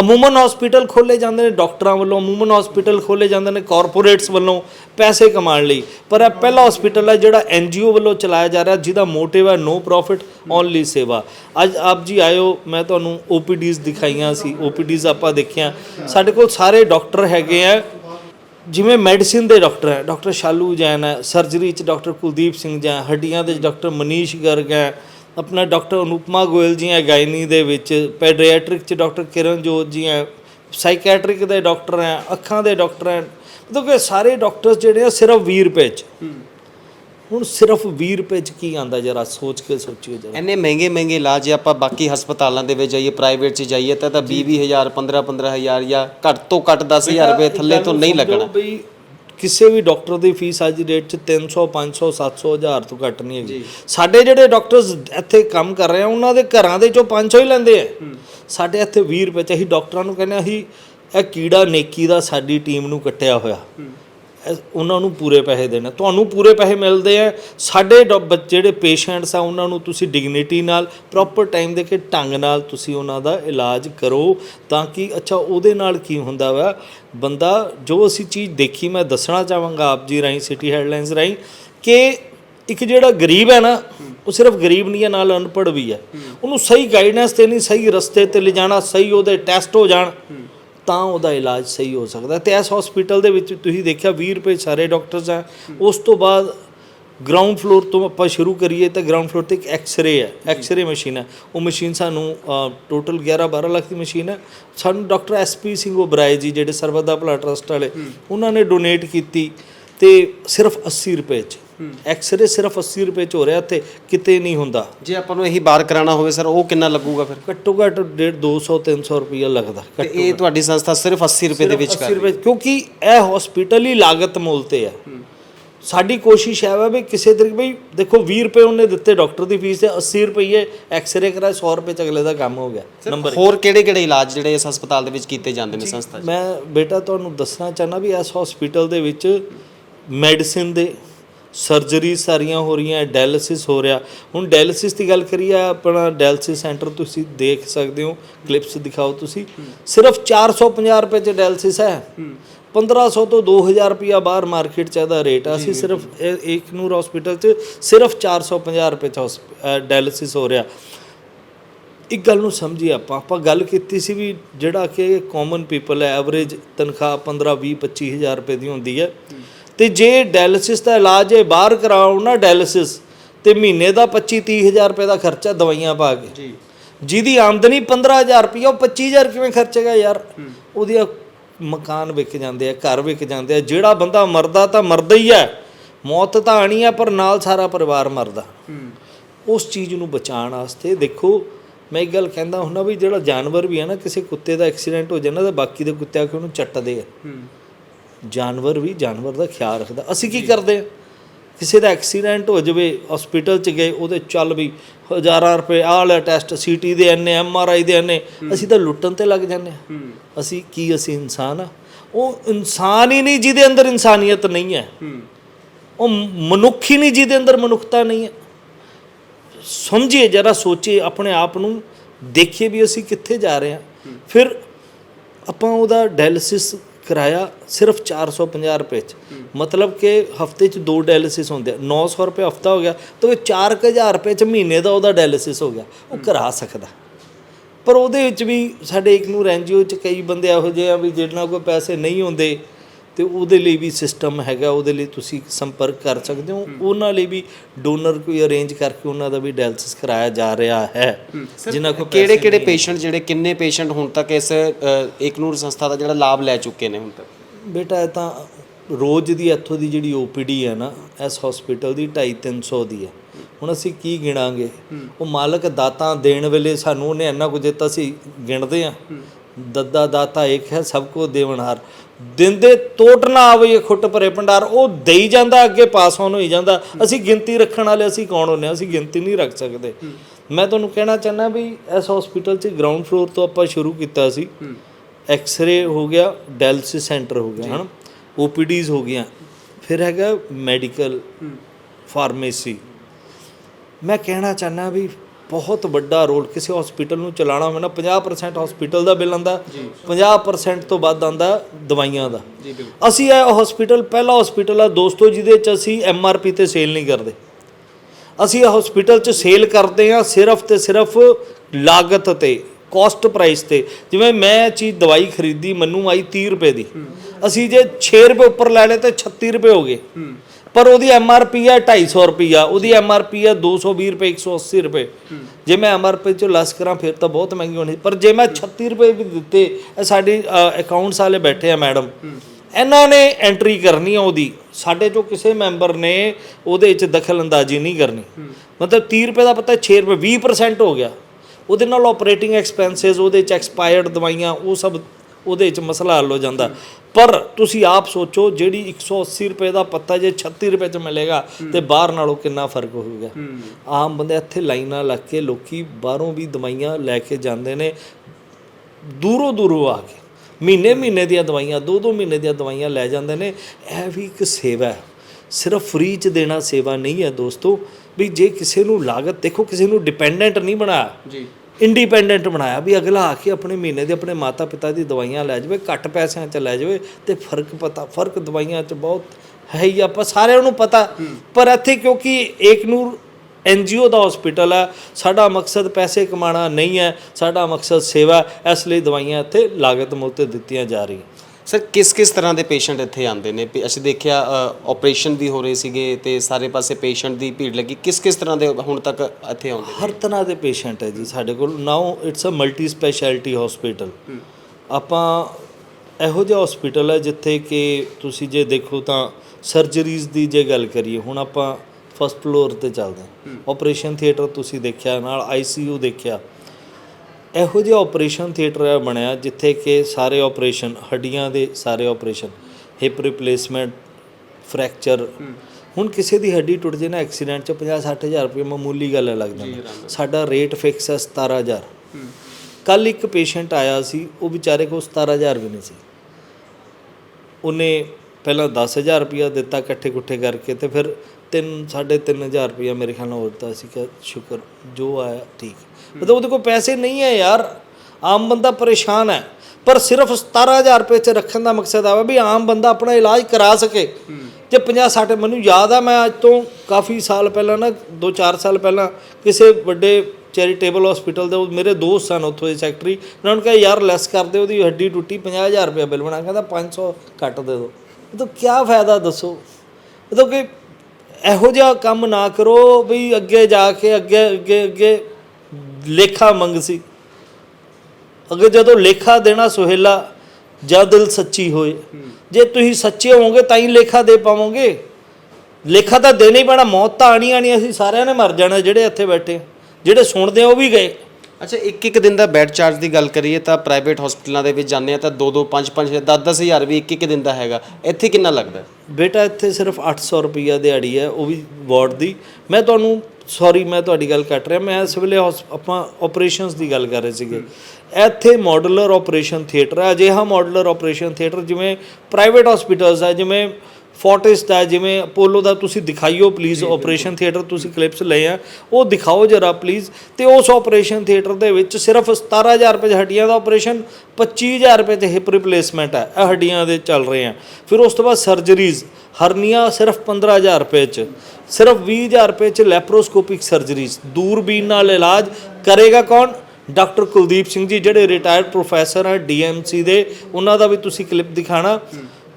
ਅਮੂਮਨ ਹਸਪੀਟਲ ਖੋਲੇ ਜਾਂਦੇ ਨੇ, ਡਾਕਟਰਾਂ ਵੱਲੋਂ ਅਮੂਮਨ ਹਸਪੀਟਲ ਖੋਲੇ ਜਾਂਦੇ ਨੇ ਕਾਰਪੋਰੇਟਸ ਵੱਲੋਂ ਪੈਸੇ ਕਮਾਉਣ ਲਈ। ਪਰ ਇਹ ਪਹਿਲਾ ਹਸਪੀਟਲ ਹੈ ਜਿਹੜਾ ਐਨਜੀਓ ਵੱਲੋਂ ਚਲਾਇਆ ਜਾ ਰਿਹਾ, ਜਿਹਦਾ ਮੋਟਿਵ ਹੈ ਨੋ ਪ੍ਰੋਫਿਟ ਓਨਲੀ ਸੇਵਾ। ਅੱਜ ਆਪ ਜੀ ਆਇਓ, ਮੈਂ ਤੁਹਾਨੂੰ ਓਪੀਡੀਜ਼ ਦਿਖਾਈਆਂ ਸੀ। ਓਪੀਡੀਜ਼ ਆਪਾਂ ਦੇਖਿਆ। ਸਾਡੇ ਕੋਲ ਸਾਰੇ ਡਾਕਟਰ ਹੈਗੇ ਆ। ਜਿਵੇਂ ਮੈਡੀਸਿਨ ਦੇ ਡਾਕਟਰ ਹੈ, ਡਾਕਟਰ ਸ਼ਾਲੂ ਜੈਨ ਹੈ ਸਰਜਰੀ ਚ ਡਾਕਟਰ ਕੁਲਦੀਪ ਸਿੰਘ ਜੈਨ, ਹੱਡੀਆਂ ਦੇ ਡਾਕਟਰ ਮਨੀਸ਼ ਗਰਗ ਹੈ ਆਪਣਾ ਡਾਕਟਰ ਅਨੂਪਮਾ ਗੋਇਲ ਜੀ ਹੈ ਗਾਇਨੀ ਦੇ ਵਿੱਚ ਪੈਡੀਆਟ੍ਰਿਕ ਚ ਡਾਕਟਰ ਕਿਰਨ ਜੋਤ ਜੀ ਹੈ ਸਾਈਕੈਟ੍ਰਿਕ ਦੇ ਡਾਕਟਰ ਹੈ ਅੱਖਾਂ ਦੇ ਡਾਕਟਰ ਹੈ ਮਤਲਬ ਕਿ ਸਾਰੇ ਡਾਕਟਰਸ ਜਿਹੜੇ ਆ ਸਿਰਫ 20 ਰੁਪਏ ਚ ਹੁਣ ਸਿਰਫ 20 ਰੁਪਏ ਚ ਕੀ ਆਂਦਾ ਜਰਾ ਸੋਚ ਕੇ ਸੋਚਿਓ ਜਰਾ। ਇੰਨੇ ਮਹਿੰਗੇ ਮਹਿੰਗੇ ਇਲਾਜ ਜੇ ਆਪਾਂ ਬਾਕੀ ਹਸਪਤਾਲਾਂ ਦੇ ਵਿੱਚ ਜਾਈਏ ਪ੍ਰਾਈਵੇਟ 'ਚ ਜਾਈਏ ਤਾਂ ਤਾਂ 20 20000 15 15000 ਜਾਂ ਘੱਟ ਤੋਂ ਘੱਟ 10000 ਰੁਪਏ ਥੱਲੇ ਤੋਂ ਨਹੀਂ ਲੱਗਣਾ। ਬਈ ਕਿਸੇ ਵੀ ਡਾਕਟਰ ਦੀ ਫੀਸ ਅੱਜ ਦੀ ਡੇਟ 'ਚ 300 500 700 ਹਜ਼ਾਰ ਤੋਂ ਘੱਟ ਨਹੀਂ ਹੈਗੀ। ਸਾਡੇ ਜਿਹੜੇ ਡਾਕਟਰਸ ਇੱਥੇ ਕੰਮ ਕਰ ਰਹੇ ਆ ਉਹਨਾਂ ਦੇ ਘਰਾਂ ਦੇ ਚੋਂ 500 ਹੀ ਲੈਂਦੇ ਆ। ਸਾਡੇ ਇੱਥੇ 20 ਰੁਪਏ ਚ ਅਸੀਂ ਡਾਕਟਰਾਂ ਨੂੰ ਕਹਿੰਦੇ ਆ ਅਸੀਂ ਇਹ ਕੀੜਾ ਨੇਕੀ ਦਾ ਸਾਡੀ ਟੀਮ ਨੂੰ ਕੱਟਿਆ ਹੋਇਆ। ਉਹਨਾਂ ਨੂੰ ਪੂਰੇ ਪੈਸੇ ਦੇਣੇ। ਤੁਹਾਨੂੰ ਪੂਰੇ ਪੈਸੇ ਮਿਲਦੇ ਆ। ਸਾਡੇ ਜਿਹੜੇ ਪੇਸ਼ੈਂਟਸ ਆ ਉਹਨਾਂ ਨੂੰ ਤੁਸੀਂ ਡਿਗਨਿਟੀ ਨਾਲ ਪ੍ਰੋਪਰ ਟਾਈਮ ਦੇ ਕੇ ਢੰਗ ਨਾਲ ਤੁਸੀਂ ਉਹਨਾਂ ਦਾ ਇਲਾਜ ਕਰੋ ਤਾਂ ਕਿ ਅੱਛਾ ਉਹਦੇ ਨਾਲ ਕੀ ਹੁੰਦਾ ਵਾ? ਬੰਦਾ ਜੋ ਅਸੀਂ ਚੀਜ਼ ਦੇਖੀ ਮੈਂ ਦੱਸਣਾ ਚਾਹਾਂਗਾ ਆਪ ਜੀ ਰਾਹੀਂ ਸਿਟੀ ਹੈਡਲਾਈਨਸ ਰਾਹੀਂ ਕਿ ਇੱਕ ਜਿਹੜਾ ਗਰੀਬ ਹੈ ਨਾ ਉਹ ਸਿਰਫ ਗਰੀਬ ਨਹੀਂ ਹੈ ਨਾਲ ਅਨਪੜ੍ਹ ਵੀ ਹੈ। ਉਹਨੂੰ ਸਹੀ ਗਾਈਡੈਂਸ ਤੇ ਨਹੀਂ ਸਹੀ ਰਸਤੇ ਤੇ ਲਿਜਾਣਾ ਸਹੀ ਉਹਦੇ ਟੈਸਟ ਹੋ ਜਾਣ। ਤਾਂ ਉਹਦਾ ਇਲਾਜ ਸਹੀ ਹੋ ਸਕਦਾ। ਤੇ ਇਸ ਹਸਪੀਟਲ ਦੇ ਵਿੱਚ ਤੁਸੀਂ ਦੇਖਿਆ 20 ਰੁਪਏ ਸਾਰੇ ਡਾਕਟਰਸ ਆ। ਉਸ ਤੋਂ ਬਾਅਦ ਗਰਾਊਂਡ ਫਲੋਰ ਤੋਂ ਆਪਾਂ ਸ਼ੁਰੂ ਕਰੀਏ ਤਾਂ ਗਰਾਊਂਡ ਫਲੋਰ ਤੇ ਇੱਕ ਐਕਸ-ਰੇ ਹੈ। ਐਕਸ-ਰੇ ਮਸ਼ੀਨ ਹੈ। ਉਹ ਮਸ਼ੀਨ ਸਾਨੂੰ ਟੋਟਲ 11 12 ਲੱਖ ਦੀ ਮਸ਼ੀਨ ਹੈ। ਸਾਨੂੰ ਡਾਕਟਰ ਐਸਪੀ ਸਿੰਘ ਓਬਰਾਏ ਜੀ, ਜਿਹੜੇ ਸਰਬਤ ਦਾ ਭਲਾ ਟਰਸਟ ਵਾਲੇ, ਉਹਨਾਂ ਨੇ ਡੋਨੇਟ ਕੀਤੀ ਤੇ ਸਿਰਫ 80 ਰੁਪਏ ਚ। ਐਕਸ-ਰੇ ਸਿਰਫ 80 ਰੁਪਏ ਚ ਹੋ ਰਿਹਾ ਤੇ ਕਿਤੇ ਨਹੀਂ ਹੁੰਦਾ। ਜੇ ਆਪਾਂ ਨੂੰ ਇਹੀ ਬਾਰ ਕਰਾਉਣਾ ਹੋਵੇ ਸਰ ਉਹ ਕਿੰਨਾ ਲੱਗੂਗਾ ਫਿਰ? ਘੱਟੋ ਘੱਟ 1.5 200 300 ਰੁਪਈਆ ਲੱਗਦਾ ਤੇ ਇਹ ਤੁਹਾਡੀ ਸੰਸਥਾ ਸਿਰਫ 80 ਰੁਪਏ ਦੇ ਵਿੱਚ ਕਰ 80 ਰੁਪਏ ਕਿਉਂਕਿ ਇਹ ਹਸਪੀਟਲ ਹੀ ਲਾਗਤ ਮੁੱਲ ਤੇ ਹੈ। ਸਾਡੀ ਕੋਸ਼ਿਸ਼ ਹੈ ਵਾ ਵੀ ਕਿਸੇ ਤਰੀਕੇ ਵੀ ਦੇਖੋ 20 ਰੁਪਏ ਉਹਨੇ ਦਿੱਤੇ ਡਾਕਟਰ ਦੀ ਫੀਸ ਤੇ 80 ਰੁਪਏ ਐਕਸ-ਰੇ ਕਰਾਏ 100 ਰੁਪਏ ਚ ਅਗਲੇ ਦਾ ਕੰਮ ਹੋ ਗਿਆ ਨੰਬਰ ਹੋਰ ਕਿਹੜੇ ਕਿਹੜੇ ਇਲਾਜ ਜਿਹੜੇ ਇਸ ਹਸਪਤਾਲ ਦੇ ਵਿੱਚ ਕੀਤੇ ਜਾਂਦੇ ਨੇ ਸੰਸਥਾ ਮੈਂ ਬੇਟਾ ਤੁਹਾਨੂੰ ਦੱਸਣਾ ਚਾਹਨਾ ਵੀ ਇਸ ਹਸਪੀਟਲ ਦੇ ਵਿੱਚ ਮੈਡੀਸਿਨ ਦੇ ਸਰਜਰੀ ਸਾਰੀਆਂ ਹੋ ਰਹੀਆਂ ਡਾਇਲਿਸਿਸ ਹੋ ਰਿਹਾ। ਹੁਣ ਡਾਇਲਿਸਿਸ ਦੀ ਗੱਲ ਕਰੀਏ ਆਪਣਾ ਡਾਇਲਿਸਿਸ ਸੈਂਟਰ ਤੁਸੀਂ ਦੇਖ ਸਕਦੇ ਹੋ ਕਲਿੱਪਸ ਦਿਖਾਓ ਤੁਸੀਂ। ਸਿਰਫ 450 ਰੁਪਏ ਚ ਡਾਇਲਿਸਿਸ ਹੈ। 1500 ਤੋਂ 2000 ਰੁਪਿਆ ਬਾਹਰ ਮਾਰਕੀਟ ਚ ਇਹਦਾ ਰੇਟ ਆ। ਅਸੀਂ ਸਿਰਫ ਇੱਕ ਨੂਰ ਹਸਪੀਟਲ ਚ ਸਿਰਫ 450 ਰੁਪਏ ਚ ਡਾਇਲਿਸਿਸ ਹੋ ਰਿਹਾ। ਇੱਕ ਗੱਲ ਨੂੰ ਸਮਝੀ ਆਪਾਂ। ਆਪਾਂ ਗੱਲ ਕੀਤੀ ਸੀ ਵੀ ਜਿਹੜਾ ਕਿ ਕਾਮਨ ਪੀਪਲ ਹੈ ਐਵਰੇਜ ਤਨਖਾਹ 15 20 25 ਹਜ਼ਾਰ ਰੁਪਏ ਦੀ ਹੁੰਦੀ ਹੈ। ਤੇ ਜੇ ਡਾਇਲਿਸਿਸ ਦਾ ਇਲਾਜ ਹੈ ਬਾਹਰ ਕਰਾਉ ਨਾ ਡਾਇਲਿਸਿਸ ਤੇ ਮਹੀਨੇ ਦਾ 25 30 ਹਜ਼ਾਰ ਰੁਪਏ ਦਾ ਖਰਚਾ ਦਵਾਈਆਂ ਪਾ ਕੇ। ਜੀ। ਜਿਹਦੀ ਆਮਦਨੀ 15000 ਰੁਪਏ ਉਹ 25000 ਕਿਵੇਂ ਖਰਚੇਗਾ ਯਾਰ? ਉਹਦੀ ਮਕਾਨ ਵਿਕ ਜਾਂਦੇ ਆ ਘਰ ਵਿਕ ਜਾਂਦੇ ਆ। ਜਿਹੜਾ ਬੰਦਾ ਮਰਦਾ ਤਾਂ ਮਰਦਾ ਹੀ ਹੈ। ਮੌਤ ਤਾਂ ਆਣੀ ਆ ਪਰ ਨਾਲ ਸਾਰਾ ਪਰਿਵਾਰ ਮਰਦਾ। ਉਸ ਚੀਜ਼ ਨੂੰ ਬਚਾਉਣ ਵਾਸਤੇ ਦੇਖੋ ਮੈਂ ਇੱਕ ਗੱਲ ਕਹਿੰਦਾ ਹੁੰਦਾ ਵੀ ਜਿਹੜਾ ਜਾਨਵਰ ਵੀ ਹੈ ਨਾ ਕਿਸੇ ਕੁੱਤੇ ਦਾ ਐਕਸੀਡੈਂਟ ਹੋ ਜਾਂਦਾ ਤਾਂ ਬਾਕੀ ਦੇ ਕੁੱਤੇ ਆ ਕੇ ਉਹਨੂੰ ਚੱਟਦੇ ਆ। ਜਾਨਵਰ ਵੀ ਜਾਨਵਰ ਦਾ ਖਿਆਲ ਰੱਖਦਾ। ਅਸੀਂ ਕੀ ਕਰਦੇ ਆ ਕਿਸੇ ਦਾ ਐਕਸੀਡੈਂਟ ਹੋ ਜਾਵੇ ਹਸਪੀਟਲ ਚ ਗਏ ਉਹਦੇ ਚੱਲ ਵੀ ਹਜ਼ਾਰਾਂ ਰੁਪਏ ਆਹ ਵਾਲਾ ਟੈਸਟ ਸੀਟੀ ਦੇ ਐਨੇ ਐਮਆਰਆਈ ਦੇ ਐਨੇ ਅਸੀਂ ਤਾਂ ਲੁੱਟਣ ਤੇ ਲੱਗ ਜਾਂਦੇ ਆ ਅਸੀਂ ਕੀ ਅਸੀਂ ਇਨਸਾਨ ਆ ਉਹ ਇਨਸਾਨ ਹੀ ਨਹੀਂ ਜਿਹਦੇ ਅੰਦਰ ਇਨਸਾਨੀਅਤ ਨਹੀਂ ਹੈ। ਉਹ ਮਨੁੱਖ ਹੀ ਨਹੀਂ ਜਿਹਦੇ ਅੰਦਰ ਮਨੁੱਖਤਾ ਨਹੀਂ ਹੈ। ਸਮਝੀਏ ਜਰਾ ਸੋਚੀਏ ਆਪਣੇ ਆਪ ਨੂੰ ਦੇਖੀਏ ਵੀ ਅਸੀਂ ਕਿੱਥੇ ਜਾ ਰਹੇ ਹਾਂ। ਫਿਰ ਆਪਾਂ ਉਹਦਾ ਡਾਇਲਿਸਿਸ ਕਿਰਾਇਆ ਸਿਰਫ 450 ਰੁਪਏ ਚ। ਮਤਲਬ ਕਿ ਹਫ਼ਤੇ ਚ ਦੋ ਡਾਇਲਿਸਿਸ ਹੁੰਦੇ ਆ। 900 ਰੁਪਏ ਹਫਤਾ ਹੋ ਗਿਆ ਤਾਂ ਉਹ 4000 ਰੁਪਏ ਚ ਮਹੀਨੇ ਦਾ ਉਹਦਾ ਡਾਇਲਿਸਿਸ ਹੋ ਗਿਆ। ਉਹ ਕਰਾ ਸਕਦਾ। ਪਰ ਉਹਦੇ ਵਿੱਚ ਵੀ ਸਾਡੇ ਇੱਕ ਨੂੰ ਐਨਜੀਓ ਚ ਕਈ ਬੰਦੇ ਇਹੋ ਜਿਹੇ ਆ ਵੀ ਜਿਹਨਾਂ ਕੋਲ ਪੈਸੇ ਨਹੀਂ ਹੁੰਦੇ। ਤੇ ਉਹਦੇ ਲਈ ਵੀ ਸਿਸਟਮ ਹੈਗਾ ਉਹਦੇ ਲਈ ਤੁਸੀਂ ਸੰਪਰਕ ਕਰ ਸਕਦੇ ਹੋ। ਉਹਨਾਂ ਲਈ ਵੀ ਡੋਨਰ ਕੋਈ ਅਰੇਂਜ ਕਰਕੇ ਉਹਨਾਂ ਦਾ ਵੀ ਡਾਇਲਿਸਿਸ ਕਰਾਇਆ ਜਾ ਰਿਹਾ ਹੈ। ਜਿਨ੍ਹਾਂ ਕੋਲ ਕਿਹੜੇ ਕਿਹੜੇ ਪੇਸ਼ੈਂਟ ਜਿਹੜੇ ਕਿੰਨੇ ਪੇਸ਼ੈਂਟ ਹੁਣ ਤੱਕ ਇਸ ਅ, ਏਕਨੂਰ ਸੰਸਥਾ ਦਾ ਜਿਹੜਾ ਲਾਭ ਲੈ ਚੁੱਕੇ ਨੇ ਹੁਣ ਤੱਕ? ਬੇਟਾ ਇਹ ਤਾਂ ਰੋਜ਼ ਦੀ ਇੱਥੋਂ ਦੀ ਜਿਹੜੀ ਓਪੀਡੀ ਹੈ ਨਾ ਇਸ ਹਸਪੀਟਲ ਦੀ 2.5 300 ਦੀ ਹੈ। ਹੁਣ ਅਸੀਂ ਕੀ ਗਿਣਾਂਗੇ? ਉਹ ਮਾਲਕ ਦਾਤਾਂ ਦੇਣ ਵੇਲੇ ਸਾਨੂੰ ਉਹਨੇ ਇੰਨਾ ਕੁਝ ਦਿੱਤਾ ਸੀ ਗਿਣਦੇ ਆ ਦੱਦਾ ਦਾਤਾ ਇੱਕ ਹੈ ਸਭ ਕੋ ਦੇਵਨਹਾਰ ਦਿੰਦੇ ਟੋਟ ਨਾ ਆਵੇ ਖੁੱਟ ਭਰੇ ਭੰਡਾਰ ਉਹ ਦੇਈ ਜਾਂਦਾ ਅੱਗੇ ਪਾਸ ਆਨ ਹੋਈ ਜਾਂਦਾ। ਅਸੀਂ ਗਿਣਤੀ ਰੱਖਣ ਵਾਲੇ ਅਸੀਂ ਕੌਣ ਹੁੰਨੇ? ਅਸੀਂ ਗਿਣਤੀ ਨਹੀਂ ਰੱਖ ਸਕਦੇ। ਮੈਂ ਤੁਹਾਨੂੰ ਕਹਿਣਾ ਚਾਹੁੰਦਾ ਵੀ ਇਸ ਹਸਪੀਟਲ 'ਚ ਗਰਾਊਂਡ ਫਲੋਰ ਤੋਂ ਆਪਾਂ ਸ਼ੁਰੂ ਕੀਤਾ ਸੀ। ਐਕਸ-ਰੇ ਹੋ ਗਿਆ ਡਾਇਲਿਸਿਸ ਸੈਂਟਰ ਹੋ ਗਿਆ ਹਨਾ? ਓਪੀਡੀਜ਼ ਹੋ ਗਈਆਂ। ਫਿਰ ਹੈਗਾ ਮੈਡੀਕਲ ਫਾਰਮੇਸੀ ਮੈਂ ਕਹਿਣਾ ਚਾਹੁੰਦਾ ਵੀ ਬਹੁਤ ਵੱਡਾ ਰੋਲ ਕਿਸੇ ਹਸਪੀਟਲ ਨੂੰ ਚਲਾਉਣਾ ਹੋਵੇ ਨਾ 50% ਹਸਪੀਟਲ ਦਾ ਬਿੱਲ ਆਂਦਾ 50% ਤੋਂ ਵੱਧ ਆਂਦਾ ਦਵਾਈਆਂ ਦਾ। ਅਸੀਂ ਇਹ ਹਸਪੀਟਲ ਪਹਿਲਾ ਹਸਪੀਟਲ ਆ ਦੋਸਤੋ ਜਿਹਦੇ ਚ ਅਸੀਂ ਐਮਆਰਪੀ ਤੇ ਸੇਲ ਨਹੀਂ ਕਰਦੇ। ਅਸੀਂ ਇਹ ਹਸਪੀਟਲ ਚ ਸੇਲ ਕਰਦੇ ਆ ਸਿਰਫ ਤੇ ਸਿਰਫ ਲਾਗਤ ਤੇ ਕਾਸਟ ਪ੍ਰਾਈਸ ਤੇ। ਜਿਵੇਂ ਮੈਂ ਚੀਜ਼ ਦਵਾਈ ਖਰੀਦੀ ਮੈਨੂੰ ਆਈ 30 ਰੁਪਏ ਦੀ। ਅਸੀਂ ਜੇ 6 ਰੁਪਏ ਉੱਪਰ ਲੈ ਲਏ ਤੇ 36 ਰੁਪਏ ਹੋ ਗਏ। ਪਰ ਉਹਦੀ ਐੱਮ ਆਰ ਪੀ ਹੈ 250 ਰੁਪਈਆ, ਉਹਦੀ ਐੱਮ ਆਰ ਪੀ ਹੈ 220 ਰੁਪਏ 180 ਰੁਪਏ। ਜੇ ਮੈਂ ਐੱਮ ਆਰ ਪੀ ਚੋਂ ਲੈਸ ਕਰਾਂ, ਫਿਰ ਤਾਂ ਬਹੁਤ ਮਹਿੰਗੀ ਹੋਣੀ। ਪਰ ਜੇ ਮੈਂ 36 ਰੁਪਏ ਵੀ ਦਿੱਤੇ, ਇਹ ਸਾਡੀ ਅਕਾਊਂਟਸ ਵਾਲੇ ਬੈਠੇ ਆ ਮੈਡਮ। ਇਹਨਾਂ ਨੇ ਐਂਟਰੀ ਕਰਨੀ ਆ ਉਹਦੀ। ਸਾਡੇ ਚੋਂ ਕਿਸੇ ਮੈਂਬਰ ਨੇ ਉਹਦੇ ਵਿੱਚ ਦਖਲ ਅੰਦਾਜ਼ੀ ਨਹੀਂ ਕਰਨੀ। ਮਤਲਬ 30 ਰੁਪਏ ਦਾ ਪਤਾ 6 ਰੁਪਏ 20% ਹੋ ਗਿਆ। ਉਹਦੇ ਨਾਲ ਆਪਰੇਟਿੰਗ ਐਕਸਪੈਂਸਸ ਉਹਦੇ ਚ ਐਕਸਪਾਇਰਡ ਦਵਾਈਆਂ, ਉਹ ਸਭ ਉਹਦੇ ਚ ਮਸਲਾ ਹੱਲ ਹੋ ਜਾਂਦਾ। ਪਰ ਤੁਸੀਂ ਆਪ ਸੋਚੋ ਜਿਹੜੀ 180 ਰੁਪਏ ਦਾ ਪੱਤਾ ਜੇ 36 ਰੁਪਏ ਚ ਮਿਲੇਗਾ ਤੇ ਬਾਹਰ ਨਾਲੋਂ ਕਿੰਨਾ ਫ਼ਰਕ ਹੋਊਗਾ? ਆਮ ਬੰਦੇ ਇੱਥੇ ਲਾਈਨਾਂ ਲੱਗ ਕੇ ਲੋਕੀ ਬਾਹਰੋਂ ਵੀ ਦਵਾਈਆਂ ਲੈ ਕੇ ਜਾਂਦੇ ਨੇ। ਦੂਰੋਂ ਦੂਰੋਂ ਆ ਕੇ ਮਹੀਨੇ ਮਹੀਨੇ ਦੀਆਂ ਦਵਾਈਆਂ ਦੋ ਦੋ ਮਹੀਨੇ ਦੀਆਂ ਦਵਾਈਆਂ ਲੈ ਜਾਂਦੇ ਨੇ। ਇਹ ਵੀ ਇੱਕ ਸੇਵਾ ਹੈ। ਸਿਰਫ ਫ੍ਰੀ ਚ ਦੇਣਾ ਸੇਵਾ ਨਹੀਂ ਹੈ ਦੋਸਤੋ। ਵੀ ਜੇ ਕਿਸੇ ਨੂੰ ਲਾਗਤ ਦੇਖੋ ਕਿਸੇ ਨੂੰ ਡਿਪੈਂਡੈਂਟ ਨਹੀਂ ਬਣਾਇਆ। ਜੀ। ਇੰਡੀਪੈਂਡੈਂਟ ਬਣਾਇਆ ਵੀ ਅਗਲਾ ਆ ਕੇ ਆਪਣੇ ਮਹੀਨੇ ਦੇ ਆਪਣੇ ਮਾਤਾ ਪਿਤਾ ਦੀ ਦਵਾਈਆਂ ਲੈ ਜਾਵੇ ਘੱਟ ਪੈਸਿਆਂ 'ਚ ਲੈ ਜਾਵੇ ਤੇ ਫ਼ਰਕ ਪਤਾ ਫ਼ਰਕ ਦਵਾਈਆਂ 'ਚ ਬਹੁਤ ਹੈ ਹੀ ਆਪਾਂ ਸਾਰਿਆਂ ਨੂੰ ਪਤਾ ਪਰ ਇੱਥੇ ਕਿਉਂਕਿ ਏਕਨੂਰ ਐਨਜੀਓ ਦਾ ਹਸਪੀਟਲ ਹੈ ਸਾਡਾ ਮਕਸਦ ਪੈਸੇ ਕਮਾਉਣਾ ਨਹੀਂ ਹੈ ਸਾਡਾ ਮਕਸਦ ਸੇਵਾ ਹੈ। ਇਸ ਲਈ ਦਵਾਈਆਂ ਇੱਥੇ ਲਾਗਤ ਮੁੱਲ ਤੇ ਦਿੱਤੀਆਂ ਜਾ ਰਹੀਆਂ ਸਰ ਕਿਸ ਕਿਸ ਤਰ੍ਹਾਂ ਦੇ ਪੇਸ਼ੈਂਟ ਇੱਥੇ ਆਉਂਦੇ ਨੇ? ਵੀ ਅਸੀਂ ਦੇਖਿਆ ਆਪਰੇਸ਼ਨ ਵੀ ਹੋ ਰਹੇ ਸੀਗੇ ਤੇ ਸਾਰੇ ਪਾਸੇ ਪੇਸ਼ੈਂਟ ਦੀ ਭੀੜ ਲੱਗੀ। ਕਿਸ ਕਿਸ ਤਰ੍ਹਾਂ ਦੇ ਹੁਣ ਤੱਕ ਇੱਥੇ ਆਉਂਦੇ ਹਰ ਤਰ੍ਹਾਂ ਦੇ ਪੇਸ਼ੈਂਟ ਹੈ ਜੀ ਸਾਡੇ ਕੋਲ। Now it's a multi speciality hospital ਆਪਾਂ ਇਹੋ ਜਿਹਾ ਹਸਪੀਟਲ ਹੈ ਜਿੱਥੇ ਕਿ ਤੁਸੀਂ ਜੇ ਦੇਖੋ ਤਾਂ ਸਰਜਰੀਜ਼ ਦੀ ਜੇ ਗੱਲ ਕਰੀਏ ਹੁਣ ਆਪਾਂ ਫਸਟ ਫਲੋਰ ਤੇ ਚੱਲਦੇ ਹਾਂ। ਆਪਰੇਸ਼ਨ ਥੀਏਟਰ ਤੁਸੀਂ ਦੇਖਿਆ ਨਾਲ ਆਈਸੀਯੂ ਦੇਖਿਆ। ਇਹੋ ਜਿਹਾ ਆਪਰੇਸ਼ਨ ਥੀਏਟਰ ਬਣਿਆ ਜਿੱਥੇ ਕਿ ਸਾਰੇ ਆਪਰੇਸ਼ਨ ਹੱਡੀਆਂ ਦੇ ਸਾਰੇ ਆਪਰੇਸ਼ਨ ਹਿਪ ਰਿਪਲੇਸਮੈਂਟ ਫ੍ਰੈਕਚਰ ਹੁਣ ਕਿਸੇ ਦੀ ਹੱਡੀ ਟੁੱਟ ਜੇ ਨਾ ਐਕਸੀਡੈਂਟ ਚ 50 60000 ਰੁਪਏ ਮਾਮੂਲੀ ਗੱਲ ਹੈ ਲੱਗਦਾ ਸਾਡਾ ਰੇਟ ਫਿਕਸ ਹੈ। 17000 ਕੱਲ ਇੱਕ ਪੇਸ਼ੈਂਟ ਆਇਆ ਸੀ ਉਹ ਵਿਚਾਰੇ ਕੋਲ 17000 ਵੀ ਨਹੀਂ ਸੀ। ਉਹਨੇ ਪਹਿਲਾਂ 10000 ਰੁਪਇਆ ਦਿੱਤਾ ਇਕੱਠੇ ਕੁੱਠੇ ਕਰਕੇ ਤੇ ਫਿਰ 3 3500 ਰੁਪਇਆ ਮੇਰੇ ਖਿਆਲ ਨਾਲ ਹੋਰ ਦਿੱਤਾ ਸੀ ਕਿ ਸ਼ੁਕਰ, ਜੋ ਆਇਆ, ਠੀਕ। ਮਤਲਬ ਉਹਦੇ ਕੋਲ ਪੈਸੇ ਨਹੀਂ ਹੈ ਯਾਰ, ਆਮ ਬੰਦਾ ਪਰੇਸ਼ਾਨ ਹੈ। ਪਰ ਸਿਰਫ 17000 ਰੁਪਏ ਚ ਰੱਖਣ ਦਾ ਮਕਸਦ ਆਵਾ ਵੀ ਆਮ ਬੰਦਾ ਆਪਣਾ ਇਲਾਜ ਕਰਾ ਸਕੇ। ਜੇ 50 60 ਮੈਨੂੰ ਯਾਦ ਆ, ਮੈਂ ਅੱਜ ਤੋਂ ਕਾਫੀ ਸਾਲ ਪਹਿਲਾਂ ਨਾ 2-4 ਸਾਲ ਪਹਿਲਾਂ ਕਿਸੇ ਵੱਡੇ ਚੈਰੀਟੇਬਲ ਹਸਪੀਟਲ ਦੇ ਉਹ ਮੇਰੇ ਦੋਸਤ ਸਨ ਉੱਥੋਂ ਦੇ ਸੈਕਟਰੀ, ਉਹਨਾਂ ਨੂੰ ਕਿਹਾ, ਯਾਰ, ਲੈਸ ਕਰ ਦਿਓ ਉਹਦੀ ਹੱਡੀ ਟੁੱਟੀ 50000 ਰੁਪਏ ਬਿੱਲ ਬਣਾ। ਕਹਿੰਦਾ 500 ਕੱਟ ਦੇ ਦਿਓ ਮਤਲਬ ਤਾਂ ਕੀ ਫਾਇਦਾ ਦੱਸੋ? ਮਤਲਬ ਕਿ ਇਹੋ ਜਿਹਾ ਕੰਮ ਨਾ ਕਰੋ ਵੀ ਅੱਗੇ ਜਾ ਕੇ, ਅੱਗੇ ਅੱਗੇ ਅੱਗੇ ਲੇਖਾ ਮੰਗ ਸੀ। ਅੱਗੇ ਜਦੋਂ ਲੇਖਾ ਦੇਣਾ ਸੁਹੇਲਾ, ਜਾਂ ਦਿਲ ਸੱਚੀ ਹੋਏ। ਜੇ ਤੁਸੀਂ ਸੱਚੇ ਹੋਵੋਗੇ, ਤਾਂ ਹੀ ਲੇਖਾ ਦੇ ਪਾਵੋਗੇ। ਲੇਖਾ ਤਾਂ ਦੇਣਾ ਹੀ ਪੈਣਾ, ਮੌਤ ਤਾਂ ਆਣੀ ਆਣੀ ਅਸੀਂ ਸਾਰਿਆਂ ਨੇ ਮਰ ਜਾਣਾ ਜਿਹੜੇ ਇੱਥੇ ਬੈਠੇ ਜਿਹੜੇ ਸੁਣਦੇ ਆ, ਉਹ ਵੀ ਗਏ। ਅੱਛਾ ਇੱਕ ਇੱਕ ਦਿਨ ਦਾ ਬੈੱਡ ਚਾਰਜ ਦੀ ਗੱਲ ਕਰੀਏ ਤਾਂ ਪ੍ਰਾਈਵੇਟ ਹਸਪੀਟਲਾਂ ਦੇ ਵਿੱਚ ਜਾਂਦੇ ਆ ਤਾਂ 2 2 5 5 10 10 ਹਜ਼ਾਰ ਵੀ ਇੱਕ ਇੱਕ ਦਿਨ ਦਾ ਹੈਗਾ। ਇੱਥੇ ਕਿੰਨਾ ਲੱਗਦਾ? ਬੇਟਾ, ਇੱਥੇ ਸਿਰਫ 800 ਰੁਪਈਆ ਦਿਹਾੜੀ ਹੈ, ਉਹ ਵੀ ਵਾਰਡ ਦੀ। ਮੈਂ ਤੁਹਾਨੂੰ ਸੌਰੀ ਮੈਂ ਤੁਹਾਡੀ ਗੱਲ ਕੱਟ ਰਿਹਾ। ਮੈਂ ਇਸ ਵੇਲੇ ਆਪਾਂ ਆਪਰੇਸ਼ਨਸ ਦੀ ਗੱਲ ਕਰ ਰਹੇ ਸੀਗੇ। ਇੱਥੇ ਮਾਡੂਲਰ ਆਪਰੇਸ਼ਨ ਥੀਏਟਰ ਹੈ, ਅਜਿਹਾ ਮਾਡੂਲਰ ਆਪਰੇਸ਼ਨ ਥੀਏਟਰ ਜਿਵੇਂ ਪ੍ਰਾਈਵੇਟ ਹਸਪੀਟਲਸ ਹੈ, ਜਿਵੇਂ ਫੋਰਟਿਸ ਦਾ ਜਿਵੇਂ ਅਪੋਲੋ ਦਾ ਤੁਸੀਂ ਦਿਖਾਈਓ ਪਲੀਜ਼ ਆਪਰੇਸ਼ਨ ਥੀਏਟਰ ਤੁਸੀਂ ਕਲਿੱਪਸ ਲਏ ਆ ਉਹ ਦਿਖਾਓ ਜਰਾ ਪਲੀਜ਼ ਤੇ ਉਸ ਆਪਰੇਸ਼ਨ ਥੀਏਟਰ ਦੇ ਵਿੱਚ ਸਿਰਫ 17000 ਰੁਪਏ 'ਚ ਹੱਡੀਆਂ ਦਾ ਆਪਰੇਸ਼ਨ 25000 ਰੁਪਏ 'ਚ ਹਿਪ ਰਿਪਲੇਸਮੈਂਟ ਹੈ ਇਹ ਹੱਡੀਆਂ ਦੇ ਚੱਲ ਰਹੇ ਆ। ਫਿਰ ਉਸ ਤੋਂ ਬਾਅਦ ਸਰਜਰੀਜ਼ ਹਰਨੀਆਂ ਸਿਰਫ 15000 ਰੁਪਏ 'ਚ ਸਿਰਫ 20000 ਰੁਪਏ 'ਚ ਲੈਪਰੋਸਕੋਪਿਕ ਸਰਜਰੀਜ਼ ਦੂਰਬੀਨ ਨਾਲ ਇਲਾਜ ਕਰੇਗਾ ਕੌਣ? ਡਾਕਟਰ ਕੁਲਦੀਪ ਸਿੰਘ ਜੀ ਜਿਹੜੇ ਰਿਟਾਇਰਡ ਪ੍ਰੋਫੈਸਰ ਹੈ ਡੀਐਮਸੀ ਦੇ ਉਹਨਾਂ ਦਾ ਵੀ ਤੁਸੀਂ ਕਲਿੱਪ ਦਿਖਾਣਾ।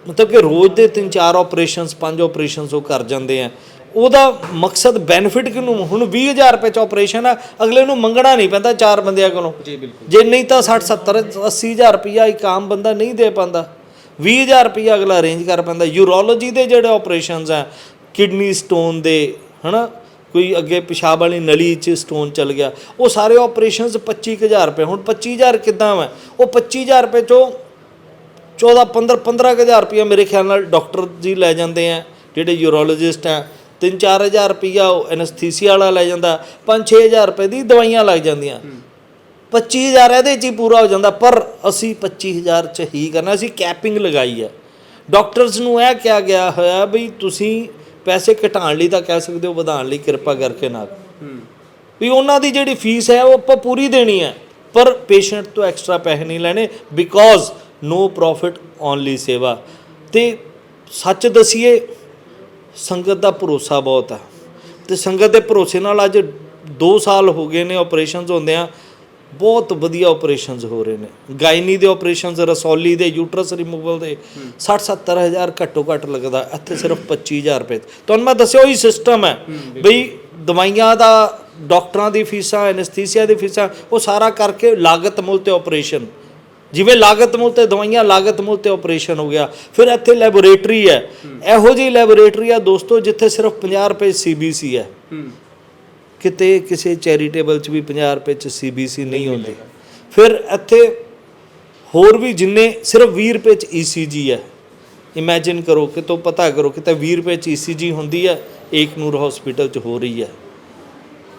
ਮਤਲਬ ਕਿ ਰੋਜ਼ ਦੇ ਤਿੰਨ ਚਾਰ ਆਪਰੇਸ਼ਨਸ ਪੰਜ ਆਪਰੇਸ਼ਨਸ ਉਹ ਕਰ ਜਾਂਦੇ ਆ। ਉਹਦਾ ਮਕਸਦ ਬੈਨੀਫਿਟ ਕਿਨੂੰ ਹੁਣ 20000 ਰੁਪਏ ਚ ਆਪਰੇਸ਼ਨ ਆ ਅਗਲੇ ਨੂੰ ਮੰਗਣਾ ਨਹੀਂ ਪੈਂਦਾ ਚਾਰ ਬੰਦਿਆਂ ਕੋਲੋਂ। ਜੀ ਬਿਲਕੁਲ। ਜੇ ਨਹੀਂ ਤਾਂ 60 70 80000 ਰੁਪਇਆ ਇੱਕ ਆਮ ਬੰਦਾ ਨਹੀਂ ਦੇ ਪਾਉਂਦਾ 20000 ਰੁਪਇਆ ਅਗਲਾ ਅਰੇਂਜ ਕਰ ਪੈਂਦਾ। ਯੂਰੋਲੋਜੀ ਦੇ ਜਿਹੜੇ ਆਪਰੇਸ਼ਨਸ ਆ ਕਿਡਨੀ ਸਟੋਨ ਦੇ ਹਨਾ? ਕੋਈ ਅੱਗੇ ਪਿਸ਼ਾਬ ਵਾਲੀ ਨਲੀ 'ਚ ਸਟੋਨ ਚੱਲ ਗਿਆ। ਉਹ ਸਾਰੇ ਆਪਰੇਸ਼ਨਸ 25000 ਰੁਪਏ। ਹੁਣ 25000 ਕਿੱਦਾਂ ਵਾ? ਉਹ 25000 ਰੁਪਏ ਚੋਂ 14 15 15000 ਰੁਪਇਆ ਮੇਰੇ ਖਿਆਲ ਨਾਲ ਡਾਕਟਰ ਜੀ ਲੈ ਜਾਂਦੇ ਆ ਜਿਹੜੇ ਯੂਰੋਲੋਜਿਸਟ ਆ। 3-4000 ਰੁਪਇਆ ਉਹ ਐਨਸਥੀਸੀਆ ਵਾਲਾ ਲੈ ਜਾਂਦਾ 5-6000 ਰੁਪਏ ਦੀ ਦਵਾਈਆਂ ਲੱਗ ਜਾਂਦੀਆਂ। 25000 ਇਹਦੇ 'ਚ ਹੀ ਪੂਰਾ ਹੋ ਜਾਂਦਾ ਪਰ ਅਸੀਂ 25000 'ਚ ਹੀ ਕਰਨਾ ਅਸੀਂ ਕੈਪਿੰਗ ਲਗਾਈ ਹੈ ਡਾਕਟਰਸ ਨੂੰ ਇਹ ਕਿਹਾ ਗਿਆ ਹੋਇਆ ਵੀ ਤੁਸੀਂ ਪੈਸੇ ਘਟਾਉਣ ਲਈ ਤਾਂ ਕਹਿ ਸਕਦੇ ਹੋ ਵਧਾਉਣ ਲਈ ਕਿਰਪਾ ਕਰਕੇ ਨਾ। ਵੀ ਉਹਨਾਂ ਦੀ ਜਿਹੜੀ ਫੀਸ ਹੈ ਉਹ ਆਪਾਂ ਪੂਰੀ ਦੇਣੀ ਹੈ ਪਰ ਪੇਸ਼ੈਂਟ ਤੋਂ ਐਕਸਟਰਾ ਪੈਸੇ ਨਹੀਂ ਲੈਣੇ ਬਿਕੋਜ਼ ਨੋ ਪ੍ਰੋਫਿਟ ਓਨਲੀ ਸੇਵਾ। ਤੇ ਸੱਚ ਦਸੀਏ ਸੰਗਤ ਦਾ ਭਰੋਸਾ ਬਹੁਤ ਆ। ਤੇ ਸੰਗਤ ਦੇ ਭਰੋਸੇ ਨਾਲ ਅੱਜ 2 ਸਾਲ ਹੋ ਗਏ ਨੇ ਆਪਰੇਸ਼ਨਸ ਹੁੰਦੇ ਆ। ਬਹੁਤ ਵਧੀਆ ਆਪਰੇਸ਼ਨਸ ਹੋ ਰਹੇ ਨੇ। ਗਾਇਨੀ ਦੇ ਆਪਰੇਸ਼ਨਸ ਰਸੌਲੀ ਦੇ ਯੂਟਰਸ ਰਿਮੂਵਲ ਦੇ 60 70 ਹਜ਼ਾਰ ਘੱਟੋ ਘੱਟ ਲੱਗਦਾ। ਇੱਥੇ ਸਿਰਫ 25000 ਰੁਪਏ। ਤੁਹਾਨੂੰ ਮੈਂ ਦੱਸਿਆ ਉਹੀ ਸਿਸਟਮ ਹੈ। ਬਈ ਦਵਾਈਆਂ ਦਾ ਡਾਕਟਰਾਂ ਦੀ ਫੀਸਾਂ ਐਨਸਥੀਸੀਆ ਦੀ ਫੀਸਾਂ ਉਹ ਸਾਰਾ ਕਰਕੇ ਲਾਗਤ ਮੁੱਲ ਤੇ ਆਪਰੇਸ਼ਨ ਜਿਵੇਂ ਲਾਗਤ ਮੁੱਲ ਤੇ ਦਵਾਈਆਂ ਲਾਗਤ ਮੁੱਲ ਤੇ ਆਪਰੇਸ਼ਨ ਹੋ ਗਿਆ। ਫਿਰ ਇੱਥੇ ਲੈਬੋਰੇਟਰੀ ਹੈ। ਇਹੋ ਜਿਹੀ ਲੈਬੋਰੇਟਰੀ ਆ ਦੋਸਤੋ ਜਿੱਥੇ ਸਿਰਫ 50 ਰੁਪਏ ਸੀਬੀਸੀ ਹੈ। ਕਿਤੇ ਕਿਸੇ ਚੈਰੀਟੇਬਲ ਚ ਵੀ 50 ਰੁਪਏ ਚ ਸੀਬੀਸੀ ਨਹੀਂ ਹੁੰਦੀ। ਫਿਰ ਇੱਥੇ ਹੋਰ ਵੀ ਜਿੰਨੇ ਸਿਰਫ 20 ਰੁਪਏ ਚ ਈਸੀਜੀ ਹੈ। ਇਮੇਜਿਨ ਕਰੋ ਕਿ ਤੋਂ ਪਤਾ ਕਰੋ ਕਿਤੇ 20 ਰੁਪਏ ਚ ਈਸੀਜੀ ਹੁੰਦੀ ਹੈ ਏਕ ਨੂਰ ਹਸਪੀਟਲ ਚ ਹੋ ਰਹੀ ਹੈ।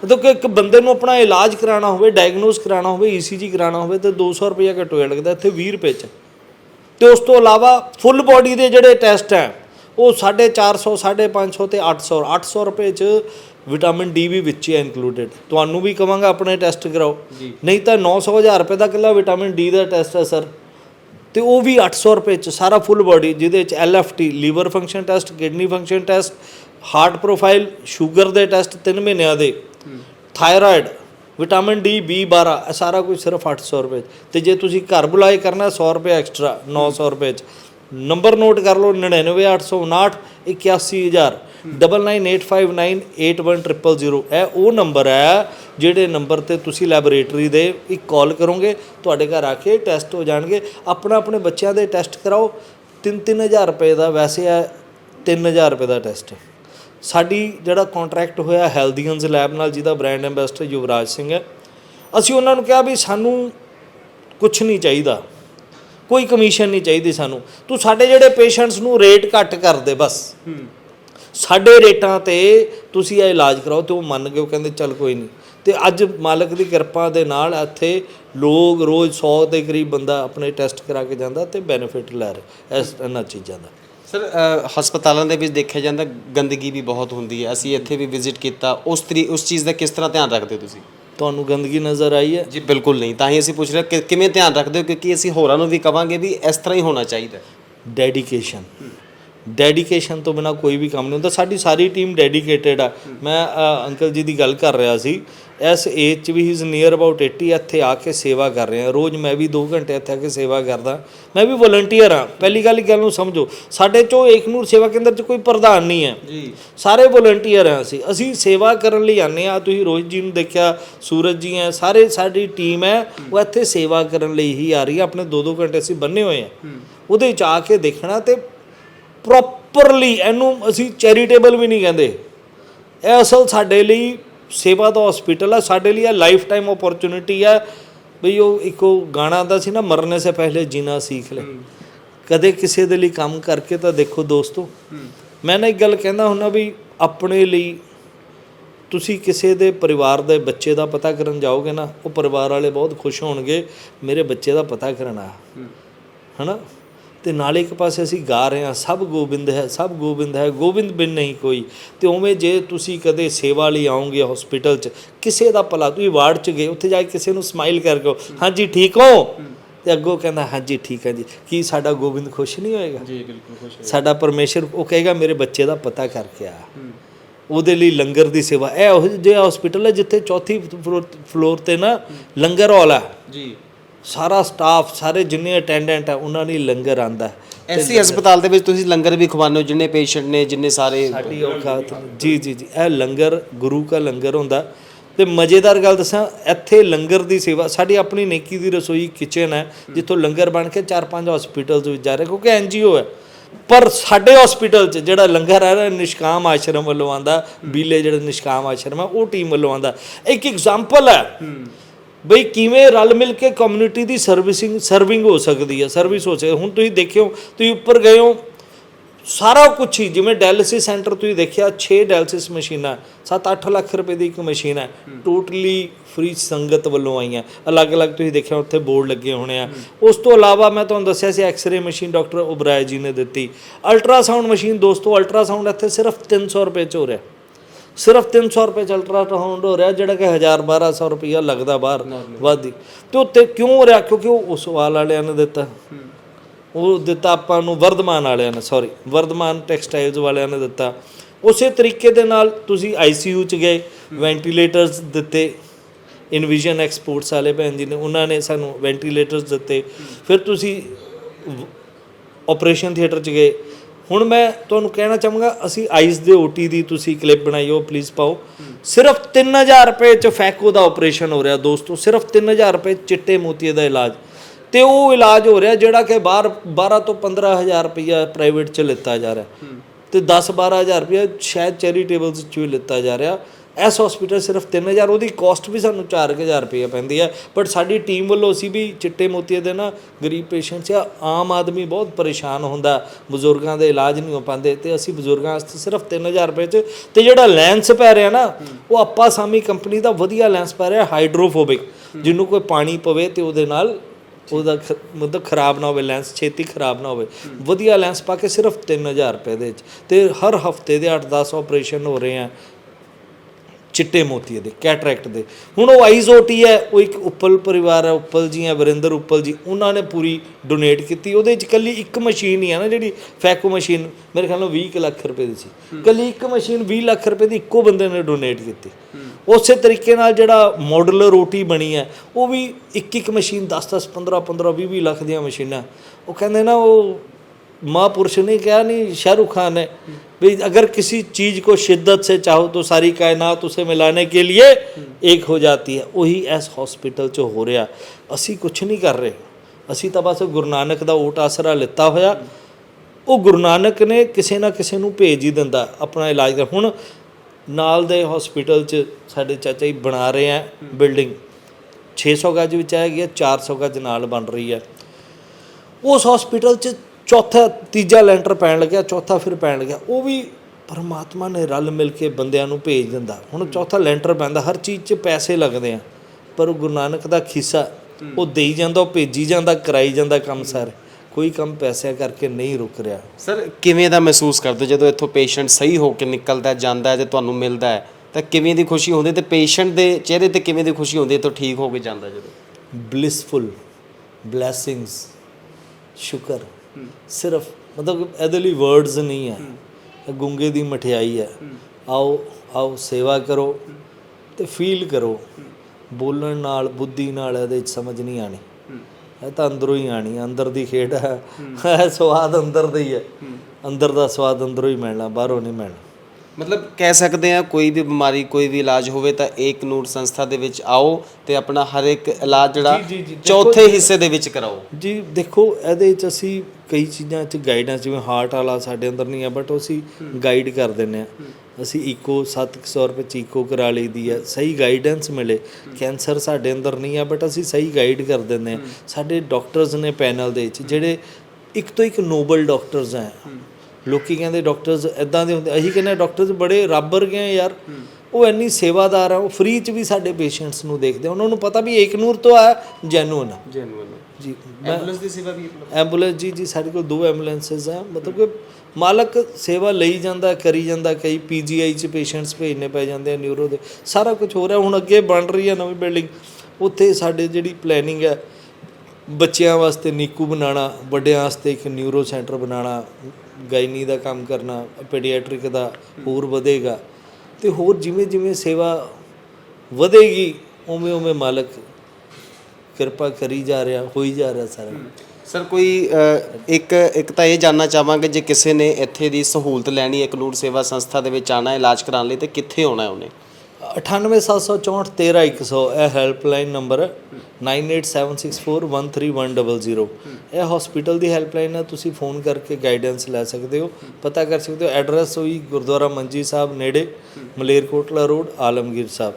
ਮਤਲਬ ਕਿ ਇੱਕ ਬੰਦੇ ਨੂੰ ਆਪਣਾ ਇਲਾਜ ਕਰਾਉਣਾ ਹੋਵੇ ਡਾਇਗਨੋਸ ਕਰਾਉਣਾ ਹੋਵੇ ਈਸੀਜੀ ਕਰਾਉਣਾ ਹੋਵੇ ਤੇ 200 ਰੁਪਏ ਘੱਟੋ ਘੱਟ ਲੱਗਦਾ ਇੱਥੇ 20 ਰੁਪਏ ਚ। ਤੇ ਉਸ ਤੋਂ ਇਲਾਵਾ ਫੁੱਲ ਬਾਡੀ ਦੇ ਜਿਹੜੇ ਟੈਸਟ ਹੈ ਉਹ 450 550 ਤੇ 800 800 ਰੁਪਏ ਚ ਵਿਟਾਮਿਨ ਡੀ ਵੀ ਵਿੱਚ ਹੀ ਇਨਕਲੂਡਡ ਤੁਹਾਨੂੰ ਵੀ ਕਵਾਂਗਾ ਆਪਣੇ ਟੈਸਟ ਕਰਾਓ। ਨਹੀਂ ਤਾਂ 900 ਹਜ਼ਾਰ ਰੁਪਏ ਦਾ ਕਿੱਲਾ ਵਿਟਾਮਿਨ ਡੀ ਦਾ ਟੈਸਟ ਹੈ ਸਰ ਤੇ ਉਹ ਵੀ 800 ਰੁਪਏ ਚ ਸਾਰਾ ਫੁੱਲ ਬਾਡੀ ਜਿਹਦੇ ਚ LFT liver function test kidney function test heart profile sugar ਦੇ ਟੈਸਟ 3 ਮਹੀਨਿਆਂ ਦੇ। ਥਾਇਰਾਇਡ, ਵਿਟਾਮਿਨ ਡੀ B12 ਇਹ ਸਾਰਾ ਕੁਝ ਸਿਰਫ 800 ਰੁਪਏ 'ਚ। ਤੇ ਜੇ ਤੁਸੀਂ ਘਰ ਬੁਲਾਏ ਕਰਨਾ 100 ਰੁਪਏ ਐਕਸਟਰਾ 900 ਰੁਪਏ ਚ। ਨੰਬਰ ਨੋਟ ਕਰ ਲਓ 99859 81000 9985981000 ਇਹ ਉਹ ਨੰਬਰ ਹੈ ਜਿਹੜੇ ਨੰਬਰ ਤੇ ਤੁਸੀਂ ਲੈਬੋਰੇਟਰੀ ਦੇ ਇੱਕ ਕਾਲ ਕਰੋਗੇ, ਤੁਹਾਡੇ ਘਰ ਆ ਕੇ ਟੈਸਟ ਹੋ ਜਾਣਗੇ। ਆਪਣਾ ਆਪਣੇ ਬੱਚਿਆਂ ਦੇ ਟੈਸਟ ਕਰਾਓ। 3-3000 ਰੁਪਏ ਦਾ ਵੈਸੇ ਹੈ 3000 ਰੁਪਏ ਦਾ ਟੈਸਟ ਸਾਡੀ ਜਿਹੜਾ ਕੰਟਰੈਕਟ ਹੋਇਆ ਹੈਲਦੀਅਨਸ ਲੈਬ ਨਾਲ ਜਿਹਦਾ ਬ੍ਰਾਂਡ ਐਂਬੈਸਡਰ ਯੁਵਰਾਜ ਸਿੰਘ ਹੈ ਅਸੀਂ ਉਹਨਾਂ ਨੂੰ ਕਿਹਾ ਵੀ ਸਾਨੂੰ ਕੁਝ ਨਹੀਂ ਚਾਹੀਦਾ ਕੋਈ ਕਮਿਸ਼ਨ ਨਹੀਂ ਚਾਹੀਦੀ ਸਾਨੂੰ। ਤੂੰ ਸਾਡੇ ਜਿਹੜੇ ਪੇਸ਼ੈਂਟਸ ਨੂੰ ਰੇਟ ਘੱਟ ਕਰ ਦੇ ਬਸ। ਸਾਡੇ ਰੇਟਾਂ ਤੇ ਤੁਸੀਂ ਇਹ ਇਲਾਜ ਕਰਾਓ ਤੇ ਉਹ ਮੰਨ ਗਏ ਉਹ ਕਹਿੰਦੇ ਚੱਲ ਕੋਈ ਨਹੀਂ। ਤੇ ਅੱਜ ਮਾਲਕ ਦੀ ਕਿਰਪਾ ਦੇ ਨਾਲ ਇੱਥੇ ਲੋਕ ਰੋਜ਼ 100 ਦੇ ਕਰੀਬ ਬੰਦਾ ਆਪਣੇ ਟੈਸਟ ਕਰਾ ਕੇ ਜਾਂਦਾ ਤੇ ਬੈਨੀਫਿਟ ਲੈ ਰਿਹਾ ਇਸ ਇਹਨਾਂ ਚੀਜ਼ਾਂ ਦਾ। ਸਰ ਹਸਪਤਾਲਾਂ ਦੇ ਵਿੱਚ ਦੇਖਿਆ ਜਾਂਦਾ ਗੰਦਗੀ ਵੀ ਬਹੁਤ ਹੁੰਦੀ ਹੈ। ਅਸੀਂ ਇੱਥੇ ਵੀ ਵਿਜ਼ਿਟ ਕੀਤਾ। ਉਸ ਤਰੀ ਉਸ ਚੀਜ਼ ਦਾ ਕਿਸ ਤਰ੍ਹਾਂ ਧਿਆਨ ਰੱਖਦੇ ਹੋ ਤੁਸੀਂ? ਤੁਹਾਨੂੰ ਗੰਦਗੀ ਨਜ਼ਰ ਆਈ ਹੈ? ਜੀ ਬਿਲਕੁਲ ਨਹੀਂ। ਤਾਂ ਹੀ ਅਸੀਂ ਪੁੱਛ ਰਹੇ ਕਿ ਕਿਵੇਂ ਧਿਆਨ ਰੱਖਦੇ ਹੋ? ਕਿਉਂਕਿ ਅਸੀਂ ਹੋਰਾਂ ਨੂੰ ਵੀ ਕਵਾਂਗੇ ਵੀ ਇਸ ਤਰ੍ਹਾਂ ਹੀ ਹੋਣਾ ਚਾਹੀਦਾ ਡੈਡੀਕੇਸ਼ਨ ਡੈਡੀਕੇਸ਼ਨ ਤੋਂ ਬਿਨਾ ਕੋਈ ਵੀ ਕੰਮ ਨਹੀਂ ਹੁੰਦਾ। ਸਾਡੀ ਸਾਰੀ ਟੀਮ ਡੈਡੀਕੇਟਿਡ ਆ। ਮੈਂ ਅ, ਅੰਕਲ ਜੀ ਦੀ ਗੱਲ ਕਰ ਰਿਹਾ ਸੀ। ਇਸ ਏਜ ਚ ਵੀ ਹੀ ਇਜ਼ ਨੀਅਰ ਅਬਾਊਟ 80 ਇੱਥੇ ਆ ਕੇ ਸੇਵਾ ਕਰ ਰਹੇ। ਆ ਰੋਜ਼ ਮੈਂ ਵੀ 2 ਘੰਟੇ ਇੱਥੇ ਆ ਕੇ ਸੇਵਾ ਕਰਦਾ। ਮੈਂ ਵੀ ਵਲੰਟੀਅਰ ਆ ਪਹਿਲੀ ਗੱਲ ਇਹ ਗੱਲ ਨੂੰ ਸਮਝੋ। ਸਾਡੇ ਚੋਂ ਏਕਨੂਰ ਸੇਵਾ ਕੇਂਦਰ ਚ ਕੋਈ ਪ੍ਰਧਾਨ ਨਹੀਂ ਹੈ। ਜੀ। ਸਾਰੇ ਵਲੰਟੀਅਰ ਆ ਅਸੀਂ। ਅਸੀਂ ਸੇਵਾ ਕਰਨ ਲਈ ਆਨੇ ਆ ਤੁਸੀਂ ਰੋਹਿਤ ਜੀ ਨੂੰ ਦੇਖਿਆ ਸੂਰਜ ਜੀ ਹੈ ਸਾਰੇ ਸਾਡੀ ਟੀਮ ਹੈ। ਉਹ ਇੱਥੇ ਸੇਵਾ ਕਰਨ ਲਈ ਹੀ ਆ ਰਹੀ ਹੈ। ਆਪਣੇ 2-2 ਘੰਟੇ ਅਸੀਂ ਬੰਨੇ ਹੋਏ ਆ ਉਹਦੇ ਚ ਆ ਕੇ ਦੇਖਣਾ ਤੇ ਪ੍ਰੋਪਰਲੀ ਇਹਨੂੰ ਅਸੀਂ ਚੈਰੀਟੇਬਲ ਵੀ ਨਹੀਂ ਕਹਿੰਦੇ। ਇਹ ਅਸਲ ਸਾਡੇ ਲਈ ਸੇਵਾ ਦਾ ਹਸਪੀਟਲ ਹੈ ਸਾਡੇ ਲਈ ਇਹ ਲਾਈਫ ਟਾਈਮ ਓਪਰਚੁਨਿਟੀ ਹੈ ਬਈ ਉਹ ਇੱਕੋ ਗਾਣਾ ਆਉਂਦਾ ਸੀ ਨਾ ਮਰਨੇ ਸੇ ਪਹਿਲੇ ਜੀਣਾ ਸੀਖ ਲੈ। ਕਦੇ ਕਿਸੇ ਦੇ ਲਈ ਕੰਮ ਕਰਕੇ ਤਾਂ ਦੇਖੋ ਦੋਸਤੋ। ਮੈਂ ਨਾ ਇੱਕ ਗੱਲ ਕਹਿੰਦਾ ਹੁੰਦਾ ਵੀ ਆਪਣੇ ਲਈ ਤੁਸੀਂ ਕਿਸੇ ਦੇ ਪਰਿਵਾਰ ਦੇ ਬੱਚੇ ਦਾ ਪਤਾ ਕਰਨ ਜਾਓਗੇ ਨਾ ਉਹ ਪਰਿਵਾਰ ਵਾਲੇ ਬਹੁਤ ਖੁਸ਼ ਹੋਣਗੇ ਮੇਰੇ ਬੱਚੇ ਦਾ ਪਤਾ ਕਰਨਾ ਹਨਾ? ਤੇ ਨਾਲੇ ਇੱਕ ਪਾਸੇ ਅਸੀਂ ਗਾ ਰਹੇ ਹਾਂ ਸਭ ਗੋਬਿੰਦ ਹੈ ਸਭ ਗੋਬਿੰਦ ਹੈ ਗੋਬਿੰਦ ਬਿਨ ਨਹੀਂ ਕੋਈ। ਤੇ ਉਵੇਂ ਜੇ ਤੁਸੀਂ ਕਦੇ ਸੇਵਾ ਲਈ ਆਓਗੇ ਹਸਪੀਟਲ 'ਚ ਕਿਸੇ ਦਾ ਭਲਾ ਤੁਸੀਂ ਵਾਰਡ 'ਚ ਗਏ ਉੱਥੇ ਜਾ ਕੇ ਕਿਸੇ ਨੂੰ ਸਮਾਈਲ ਕਰਕੇ ਕਹੋ, ਹਾਂਜੀ ਠੀਕ ਹੋ? ਤੇ ਅੱਗੋਂ ਕਹਿੰਦਾ ਹਾਂਜੀ ਠੀਕ ਹੈ ਜੀ। ਕੀ ਸਾਡਾ ਗੋਬਿੰਦ ਖੁਸ਼ ਨਹੀਂ ਹੋਏਗਾ? ਜੀ ਬਿਲਕੁਲ ਖੁਸ਼ ਸਾਡਾ ਪਰਮੇਸ਼ਰ ਉਹ ਕਹੇਗਾ ਮੇਰੇ ਬੱਚੇ ਦਾ ਪਤਾ ਕਰਕੇ ਆ। ਉਹਦੇ ਲਈ ਲੰਗਰ ਦੀ ਸੇਵਾ ਇਹ ਉਹ ਜਿਹਾ ਹਸਪੀਟਲ ਹੈ ਜਿੱਥੇ ਚੌਥੀ ਫਲੋਰ- ਫਲੋਰ ਤੇ ਨਾ ਲੰਗਰ ਹਾਲ ਹੈ ਜੀ। ਸਾਰਾ ਸਟਾਫ ਸਾਰੇ ਜਿੰਨੇ ਅਟੈਂਡੈਂਟ ਆ ਉਹਨਾਂ ਲਈ ਲੰਗਰ ਆਂਦਾ ਐਸੀ ਹਸਪਤਾਲ ਦੇ ਵਿੱਚ ਤੁਸੀਂ ਲੰਗਰ ਵੀ ਖਵਾਉਂਦੇ ਹੋ ਜਿੰਨੇ ਪੇਸ਼ੈਂਟ ਨੇ ਜਿੰਨੇ ਸਾਰੇ ਸਾਡੀ ਔਕਾਤ ਜੀ ਜੀ ਜੀ ਇਹ ਲੰਗਰ ਗੁਰੂ ਕਾ ਲੰਗਰ ਹੁੰਦਾ। ਤੇ ਮਜ਼ੇਦਾਰ ਗੱਲ ਦੱਸਾਂ ਇੱਥੇ ਲੰਗਰ ਦੀ ਸੇਵਾ ਸਾਡੀ ਆਪਣੀ ਨੇਕੀ ਦੀ ਰਸੋਈ ਕਿਚਨ ਹੈ ਜਿੱਥੋਂ ਲੰਗਰ ਬਣ ਕੇ ਚਾਰ ਪੰਜ ਹਸਪੀਟਲਸ ਵਿੱਚ ਜਾ ਰਿਹਾ ਕਿਉਂਕਿ ਐਨਜੀਓ ਹੈ। ਪਰ ਸਾਡੇ ਹਸਪੀਟਲ 'ਚ ਜਿਹੜਾ ਲੰਗਰ ਹੈ ਨਾ ਨਿਸ਼ਕਾਮ ਆਸ਼ਰਮ ਵੱਲੋਂ ਆਂਦਾ ਬੀਲੇ ਜਿਹੜਾ ਨਿਸ਼ਕਾਮ ਆਸ਼ਰਮ ਹੈ ਉਹ ਟੀਮ ਵੱਲੋਂ ਆਂਦਾ ਇੱਕ ਐਗਜ਼ਾਮਪਲ ਹੈ ਬਈ ਕਿਵੇਂ ਰਲ ਮਿਲ ਕੇ ਕਮਿਊਨਿਟੀ ਦੀ ਸਰਵਿਸਿੰਗ ਸਰਵਿੰਗ ਹੋ ਸਕਦੀ ਹੈ ਸਰਵਿਸ ਹੋ ਸਕਦੀ ਹੈ। ਹੁਣ ਤੁਸੀਂ ਦੇਖਿਓ, ਤੁਸੀਂ ਉੱਪਰ ਗਏ ਹੋ, ਸਾਰਾ ਕੁਝ ਹੀ, ਜਿਵੇਂ ਡਾਇਲਿਸਿਸ ਸੈਂਟਰ ਤੁਸੀਂ ਦੇਖਿਆ 6 ਡਾਇਲਿਸਿਸ ਮਸ਼ੀਨਾਂ 7-8 ਲੱਖ ਰੁਪਏ ਦੀ ਇੱਕ ਮਸ਼ੀਨ ਹੈ ਟੋਟਲੀ ਫ੍ਰੀ ਸੰਗਤ ਵੱਲੋਂ ਆਈਆਂ। ਅਲੱਗ-ਅਲੱਗ ਤੁਸੀਂ ਦੇਖਿਆ, ਉੱਥੇ ਬੋਰਡ ਲੱਗੇ ਹੋਣੇ ਆ। ਉਸ ਤੋਂ ਇਲਾਵਾ ਮੈਂ ਤੁਹਾਨੂੰ ਦੱਸਿਆ ਸੀ X-ray machine doctor Oberoi ji ਨੇ ਦਿੱਤੀ। ਅਲਟਰਾਸਾਊਂਡ ਮਸ਼ੀਨ ਦੋਸਤੋ ਅਲਟਰਾਸਾਊਂਡ ਇੱਥੇ ਸਿਰਫ 300 ਰੁਪਏ ਚ ਹੋ ਰਿਹਾ। ਸਿਰਫ 300 ਰੁਪਏ ਚ ਅਲਟਰਾਸਾਊਂਡ ਹੋ ਰਿਹਾ ਜਿਹੜਾ ਕਿ 1000 1200 ਰੁਪਇਆ ਲੱਗਦਾ ਬਾਹਰ ਵਾਦੀ ਤੇ ਉੱਤੇ ਕਿਉਂ ਹੋ ਰਿਹਾ? ਕਿਉਂਕਿ ਉਹ ਉਸਵਾਲ ਵਾਲਿਆਂ ਨੇ ਦਿੱਤਾ। ਉਹ ਦਿੱਤਾ ਆਪਾਂ ਨੂੰ ਵਰਧਮਾਨ ਵਾਲਿਆਂ ਨੇ ਸੌਰੀ ਵਰਧਮਾਨ ਟੈਕਸਟਾਈਲਸ ਵਾਲਿਆਂ ਨੇ ਦਿੱਤਾ। ਉਸੇ ਤਰੀਕੇ ਦੇ ਨਾਲ ਤੁਸੀਂ ਆਈਸੀਯੂ ਚ ਗਏ ਵੈਂਟੀਲੇਟਰਸ ਦਿੱਤੇ ਇਨਵੀਜ਼ਨ ਐਕਸਪੋਰਟਸ ਵਾਲੇ ਭੈਣ ਜੀ ਨੇ ਉਹਨਾਂ ਨੇ ਸਾਨੂੰ ਵੈਂਟੀਲੇਟਰਸ ਦਿੱਤੇ। ਫਿਰ ਤੁਸੀਂ ਆਪਰੇਸ਼ਨ ਥੀਏਟਰ ਚ ਗਏ ਹੁਣ ਮੈਂ ਤੁਹਾਨੂੰ ਕਹਿਣਾ ਚਾਹਾਂਗਾ, ਅਸੀਂ ਆਈਸ ਦੇ ਓਟੀ ਦੀ ਤੁਸੀਂ ਕਲਿੱਪ ਬਣਾਈ ਉਹ ਪਲੀਜ਼ ਪਾਓ। ਸਿਰਫ 3000 ਰੁਪਏ ਚ ਫੈਕੋ ਦਾ ਆਪਰੇਸ਼ਨ ਹੋ ਰਿਹਾ ਦੋਸਤੋ, ਸਿਰਫ 3000 ਰੁਪਏ ਚਿੱਟੇ ਮੋਤੀਏ ਦਾ ਇਲਾਜ। ਤੇ ਉਹ ਇਲਾਜ ਹੋ ਰਿਹਾ ਜਿਹੜਾ ਕਿ ਬਾਹਰ 12 ਤੋਂ 15000 ਰੁਪਇਆ ਪ੍ਰਾਈਵੇਟ ਚ ਲਿੱਤਾ ਜਾ ਰਿਹਾ। ਤੇ 10 12000 ਰੁਪਇਆ ਸ਼ਾਇਦ ਚੈਰੀਟੇਬਲ ਚ ਵੀ ਲਿੱਤਾ ਜਾ ਰਿਹਾ। ਇਸ ਹਸਪੀਟਲ ਸਿਰਫ 3000 ਉਹਦੀ ਕਾਸਟ ਵੀ ਸਾਨੂੰ 4000 ਰੁਪਏ ਪੈਂਦੀ ਹੈ ਬਟ ਸਾਡੀ ਟੀਮ ਵੱਲੋਂ ਅਸੀਂ ਵੀ ਚਿੱਟੇ ਮੋਤੀਏ ਦੇ ਨਾ ਗਰੀਬ ਪੇਸ਼ੈਂਟਸ ਆ ਆਮ ਆਦਮੀ ਬਹੁਤ ਪਰੇਸ਼ਾਨ ਹੁੰਦਾ, ਬਜ਼ੁਰਗਾਂ ਦੇ ਇਲਾਜ ਨਹੀਂ ਹੋ ਪਾਉਂਦੇ ਤੇ ਅਸੀਂ ਬਜ਼ੁਰਗਾਂ ਵਾਸਤੇ ਸਿਰਫ 3000 ਰੁਪਏ ਚ ਤੇ ਜਿਹੜਾ ਲੈਂਸ ਪੈ ਰਿਹਾ ਨਾ, ਉਹ ਆਪਾ ਸਾਮੀ ਕੰਪਨੀ ਦਾ ਵਧੀਆ ਲੈਂਸ ਪੈ ਰਿਹਾ ਹਾਈਡਰੋਫੋਬਿਕ ਜਿਹਨੂੰ ਕੋਈ ਪਾਣੀ ਪਵੇ ਤੇ ਉਹਦੇ ਨਾਲ ਉਹਦਾ ਮਤਲਬ ਖਰਾਬ ਨਾ ਹੋਵੇ ਲੈਂਸ ਛੇਤੀ ਖਰਾਬ ਨਾ ਹੋਵੇ, ਵਧੀਆ ਲੈਂਸ ਪਾ ਕੇ ਸਿਰਫ 3000 ਰੁਪਏ ਦੇ ਵਿੱਚ ਤੇ ਹਰ ਹਫ਼ਤੇ ਦੇ 8-10 ਆਪਰੇਸ਼ਨ ਹੋ ਰਹੇ ਆ ਚਿੱਟੇ ਮੋਤੀਏ ਦੇ ਕੈਟਰੈਕਟ ਦੇ। ਹੁਣ ਉਹ ਆਈਜ਼ੋਟੀ ਹੈ ਉਹ ਇੱਕ ਉੱਪਲ ਪਰਿਵਾਰ ਹੈ ਉੱਪਲ ਜੀ ਹੈ ਵਰਿੰਦਰ ਉੱਪਲ ਜੀ ਉਹਨਾਂ ਨੇ ਪੂਰੀ ਡੋਨੇਟ ਕੀਤੀ। ਉਹਦੇ ਵਿੱਚ ਕੱਲੀ ਇੱਕ ਮਸ਼ੀਨ ਹੀ ਹੈ ਨਾ ਜਿਹੜੀ ਫੈਕੂ ਮਸ਼ੀਨ ਮੇਰੇ ਖਿਆਲ ਨਾਲ 20 ਲੱਖ ਰੁਪਏ ਦੀ ਸੀ। ਕੱਲੀ ਇੱਕ ਮਸ਼ੀਨ 20 ਲੱਖ ਰੁਪਏ ਦੀ ਇੱਕੋ ਬੰਦੇ ਨੇ ਡੋਨੇਟ ਕੀਤੀ। ਉਸੇ ਤਰੀਕੇ ਨਾਲ ਜਿਹੜਾ ਮੋਡਲਰ ਰੋਟੀ ਬਣੀ ਹੈ ਉਹ ਵੀ ਇੱਕ ਇੱਕ ਮਸ਼ੀਨ 10 10 15 15 20 20 ਲੱਖ ਦੀਆਂ ਮਸ਼ੀਨਾਂ। ਉਹ ਕਹਿੰਦੇ ਨਾ ਉਹ ਮਹਾਪੁਰਸ਼ ਨੇ ਕਿਹਾ ਨਹੀਂ ਸ਼ਾਹਰੁਖ ਖਾਨ ਨੇ भाई अगर किसी चीज को शिद्दत से चाहो तो सारी कायनात उसे मिलाने के लिए एक हो जाती है वही ਇਸ ਹਸਪੀਟਲ 'ਚ ਹੋ ਰਿਹਾ ਅਸੀਂ ਕੁਝ ਨਹੀਂ ਕਰ ਰਹੇ ਅਸੀਂ ਤਾਂ ਬਸ ਗੁਰੂ ਨਾਨਕ ਦਾ ਓਟ ਆਸਰਾ ਲਿੱਤਾ ਹੋਇਆ ਉਹ ਗੁਰੂ ਨਾਨਕ ਨੇ ਕਿਸੇ ਨਾ ਕਿਸੇ ਨੂੰ ਭੇਜ ਹੀ ਦਿੰਦਾ ਆਪਣਾ ਇਲਾਜ ਕਰ ਹੁਣ ਨਾਲ ਦੇ ਹਸਪੀਟਲ 'ਚ ਸਾਡੇ ਚਾਚਾ ਜੀ ਬਣਾ ਰਹੇ ਆ ਬਿਲਡਿੰਗ 600 ਗੱਜ ਵਿੱਚ ਆਏਗੀ 400 ਗੱਜ ਨਾਲ ਬਣ ਰਹੀ ਹੈ ਉਸ ਹਸਪੀਟਲ 'ਚ ਚੌਥਾ ਤੀਜਾ ਲੈਂਟਰ ਪੈਣ ਲੱਗਿਆ ਚੌਥਾ ਫਿਰ ਪੈਣ ਲੱਗਿਆ। ਉਹ ਵੀ ਪਰਮਾਤਮਾ ਨੇ ਰਲ ਮਿਲ ਕੇ ਬੰਦਿਆਂ ਨੂੰ ਭੇਜ ਦਿੰਦਾ। ਹੁਣ ਚੌਥਾ ਲੈਂਟਰ ਪੈਂਦਾ ਹਰ ਚੀਜ਼ 'ਚ ਪੈਸੇ ਲੱਗਦੇ ਆ ਪਰ ਉਹ ਗੁਰੂ ਨਾਨਕ ਦਾ ਖਿੱਸਾ ਉਹ ਦੇਈ ਜਾਂਦਾ ਉਹ ਭੇਜੀ ਜਾਂਦਾ ਕਰਾਈ ਜਾਂਦਾ ਕੰਮ ਸਾਰੇ। ਕੋਈ ਕੰਮ ਪੈਸਿਆਂ ਕਰਕੇ ਨਹੀਂ ਰੁਕ ਰਿਹਾ। ਸਰ ਕਿਵੇਂ ਦਾ ਮਹਿਸੂਸ ਕਰਦੇ ਜਦੋਂ ਇੱਥੋਂ ਪੇਸ਼ੈਂਟ ਸਹੀ ਹੋ ਕੇ ਨਿਕਲਦਾ ਜਾਂਦਾ ਹੈ ਤੇ ਤੁਹਾਨੂੰ ਮਿਲਦਾ ਹੈ ਤਾਂ ਕਿਵੇਂ ਦੀ ਖੁਸ਼ੀ ਹੁੰਦੀ? ਤੇ ਪੇਸ਼ੈਂਟ ਦੇ ਚਿਹਰੇ ਤੇ ਕਿਵੇਂ ਦੀ ਖੁਸ਼ੀ ਹੁੰਦੀ ਹੈ? ਤੋਂ ਠੀਕ ਹੋ ਕੇ ਜਾਂਦਾ ਜਦੋਂ? ਬਲਿਸਫੁਲ ਬਲੇਸਿੰਗਸ ਸ਼ੁਕਰ। ਸਿਰਫ, ਮਤਲਬ ਇਹਦੇ ਲਈ ਵਰਡਸ ਨਹੀਂ ਹੈ। ਇਹ ਗੁੰਗੇ ਦੀ ਮਠਿਆਈ ਹੈ। ਆਓ ਆਓ, ਸੇਵਾ ਕਰੋ ਤੇ ਫੀਲ ਕਰੋ। ਬੋਲਣ ਨਾਲ, ਬੁੱਧੀ ਨਾਲ ਇਹਦੇ ਵਿੱਚ ਸਮਝ ਨਹੀਂ ਆਣੀ ਇਹ ਤਾਂ ਅੰਦਰੋਂ ਹੀ ਆਣੀ ਅੰਦਰ ਦੀ ਖੇਡ ਹੈ। ਇਹ ਸਵਾਦ ਅੰਦਰ ਦਾ ਹੀ ਹੈ। ਅੰਦਰ ਦਾ ਸਵਾਦ ਅੰਦਰੋਂ ਹੀ ਮਿਲਣਾ, ਬਾਹਰੋਂ ਨਹੀਂ ਮਿਲਣਾ। ਮਤਲਬ ਕਹਿ ਸਕਦੇ ਆ ਕੋਈ ਵੀ ਬਿਮਾਰੀ ਕੋਈ ਵੀ ਇਲਾਜ ਹੋਵੇ ਤਾਂ ਏਕ ਨੂਰ ਸੰਸਥਾ ਦੇ ਵਿੱਚ ਆਓ ਤੇ ਆਪਣਾ ਹਰ ਇੱਕ ਇਲਾਜ ਜਿਹੜਾ ਜੀ, ਜੀ, ਜੀ। ਚੌਥੇ ਹਿੱਸੇ ਦੇ ਵਿੱਚ ਕਰਾਓ। ਜੀ ਦੇਖੋ ਇਹਦੇ ਵਿੱਚ ਅਸੀਂ ਕਈ ਚੀਜ਼ਾਂ 'ਚ ਗਾਈਡੈਂਸ ਜਿਵੇਂ ਹਾਰਟ ਵਾਲਾ ਸਾਡੇ ਅੰਦਰ ਨਹੀਂ ਹੈ ਬਟ ਅਸੀਂ ਗਾਈਡ ਕਰ ਦਿੰਨੇ ਆ ਅਸੀਂ ਇਕੋ 700 ਰੁਪਏ ਚ ਇਕੋ ਕਰਾ ਲਈਦੀ ਹੈ ਸਹੀ ਗਾਈਡੈਂਸ ਮਿਲੇ। ਕੈਂਸਰ ਸਾਡੇ ਅੰਦਰ ਨਹੀਂ ਹੈ ਬਟ ਅਸੀਂ ਸਹੀ ਗਾਈਡ ਕਰ ਦਿੰਦੇ ਆ ਸਾਡੇ ਡਾਕਟਰਸ ਨੇ ਪੈਨਲ ਦੇ ਵਿੱਚ ਜਿਹੜੇ ਇੱਕ ਤੋਂ ਇੱਕ ਨੋਬਲ ਡਾਕਟਰਸ ਹੈ। ਲੋਕੀ ਕਹਿੰਦੇ ਡਾਕਟਰਸ ਇਦਾਂ ਦੇ ਹੁੰਦੇ ਅਸੀਂ ਕਹਿੰਦੇ ਡਾਕਟਰਸ ਬੜੇ ਰੱਬ ਵਰਗੇ ਆ ਯਾਰ। ਉਹ ਇੰਨੀ ਸੇਵਾਦਾਰ ਆ ਉਹ ਫ੍ਰੀ ਚ ਵੀ ਸਾਡੇ ਪੇਸ਼ੈਂਟਸ ਨੂੰ ਦੇਖਦੇ ਆ। ਉਹਨਾਂ ਨੂੰ ਪਤਾ ਵੀ ਏਕ ਨੂਰ ਤੋਂ ਆ ਜੈਨੂਨ ਜੈਨੂਅਲ ਜੀ ਐਂਬੂਲੈਂਸ ਦੀ ਸੇਵਾ ਵੀ ਐਂਬੂਲੈਂਸ ਜੀ ਜੀ ਸਾਡੇ ਕੋਲ ਦੋ ਐਂਬੂਲੈਂਸਸ ਆ। ਮਤਲਬ ਕਿ ਮਾਲਕ ਸੇਵਾ ਲਈ ਜਾਂਦਾ ਕਰੀ ਜਾਂਦਾ ਕਈ ਪੀਜੀਆਈ ਚ ਪੇਸ਼ੈਂਟਸ ਭੇਜਨੇ ਪੈ ਜਾਂਦੇ ਆ ਨਿਊਰੋ ਦੇ। ਸਾਰਾ ਕੁਝ ਹੋ ਰਿਹਾ ਹੁਣ ਅੱਗੇ ਬਣ ਰਹੀ ਹੈ ਨਵੀਂ ਬਿਲਡਿੰਗ ਉੱਥੇ ਸਾਡੇ ਜਿਹੜੀ ਪਲੈਨਿੰਗ ਹੈ ਬੱਚਿਆਂ ਵਾਸਤੇ ਨੀਕੂ ਬਣਾਉਣਾ, ਵੱਡਿਆਂ ਵਾਸਤੇ ਇੱਕ ਨਿਊਰੋ ਸੈਂਟਰ ਬਣਾਉਣਾ, ਗਾਇਨੀ ਦਾ ਕੰਮ ਕਰਨਾ ਪੀਡੀਆਟ੍ਰਿਕ ਦਾ ਹੋਰ ਵਧੇਗਾ ਤੇ ਹੋਰ ਜਿਵੇਂ ਜਿਵੇਂ ਸੇਵਾ ਵਧੇਗੀ, ਉਵੇਂ ਉਵੇਂ ਮਾਲਕ ਕਿਰਪਾ ਕਰੀ ਜਾ ਰਿਹਾ, ਹੋਈ ਜਾ ਰਿਹਾ ਸਾਰਾ। ਸਰ, ਕੋਈ ਇੱਕ ਇੱਕ ਤਾਂ ਇਹ ਜਾਨਣਾ ਚਾਹਾਂਗੇ ਜੇ ਕਿਸੇ ਨੇ ਇੱਥੇ ਦੀ ਸਹੂਲਤ ਲੈਣੀ ਹੈ ਕਨੂਰ ਸੇਵਾ ਸੰਸਥਾ ਦੇ ਵਿੱਚ ਆਣਾ ਇਲਾਜ ਕਰਾਉਣ ਲਈ, ਤੇ ਕਿੱਥੇ ਆਉਣਾ ਹੈ ਉਹਨੇ? 98764 13100 ਇਹ ਹੈਲਪਲਾਈਨ ਨੰਬਰ ਹੈ 9876413100 ਇਹ ਹਸਪੀਟਲ ਦੀ ਹੈਲਪਲਾਈਨ ਹੈ, ਤੁਸੀਂ ਫੋਨ ਕਰਕੇ ਗਾਈਡੈਂਸ ਲੈ ਸਕਦੇ ਹੋ। ਪਤਾ ਕਰ ਸਕਦੇ ਹੋ ਐਡਰੈਸ ਹੋਈ ਗੁਰਦੁਆਰਾ ਮੰਜੀ ਸਾਹਿਬ ਨੇੜੇ, ਮਲੇਰਕੋਟਲਾ ਰੋਡ ਆਲਮਗੀਰ ਸਾਹਿਬ।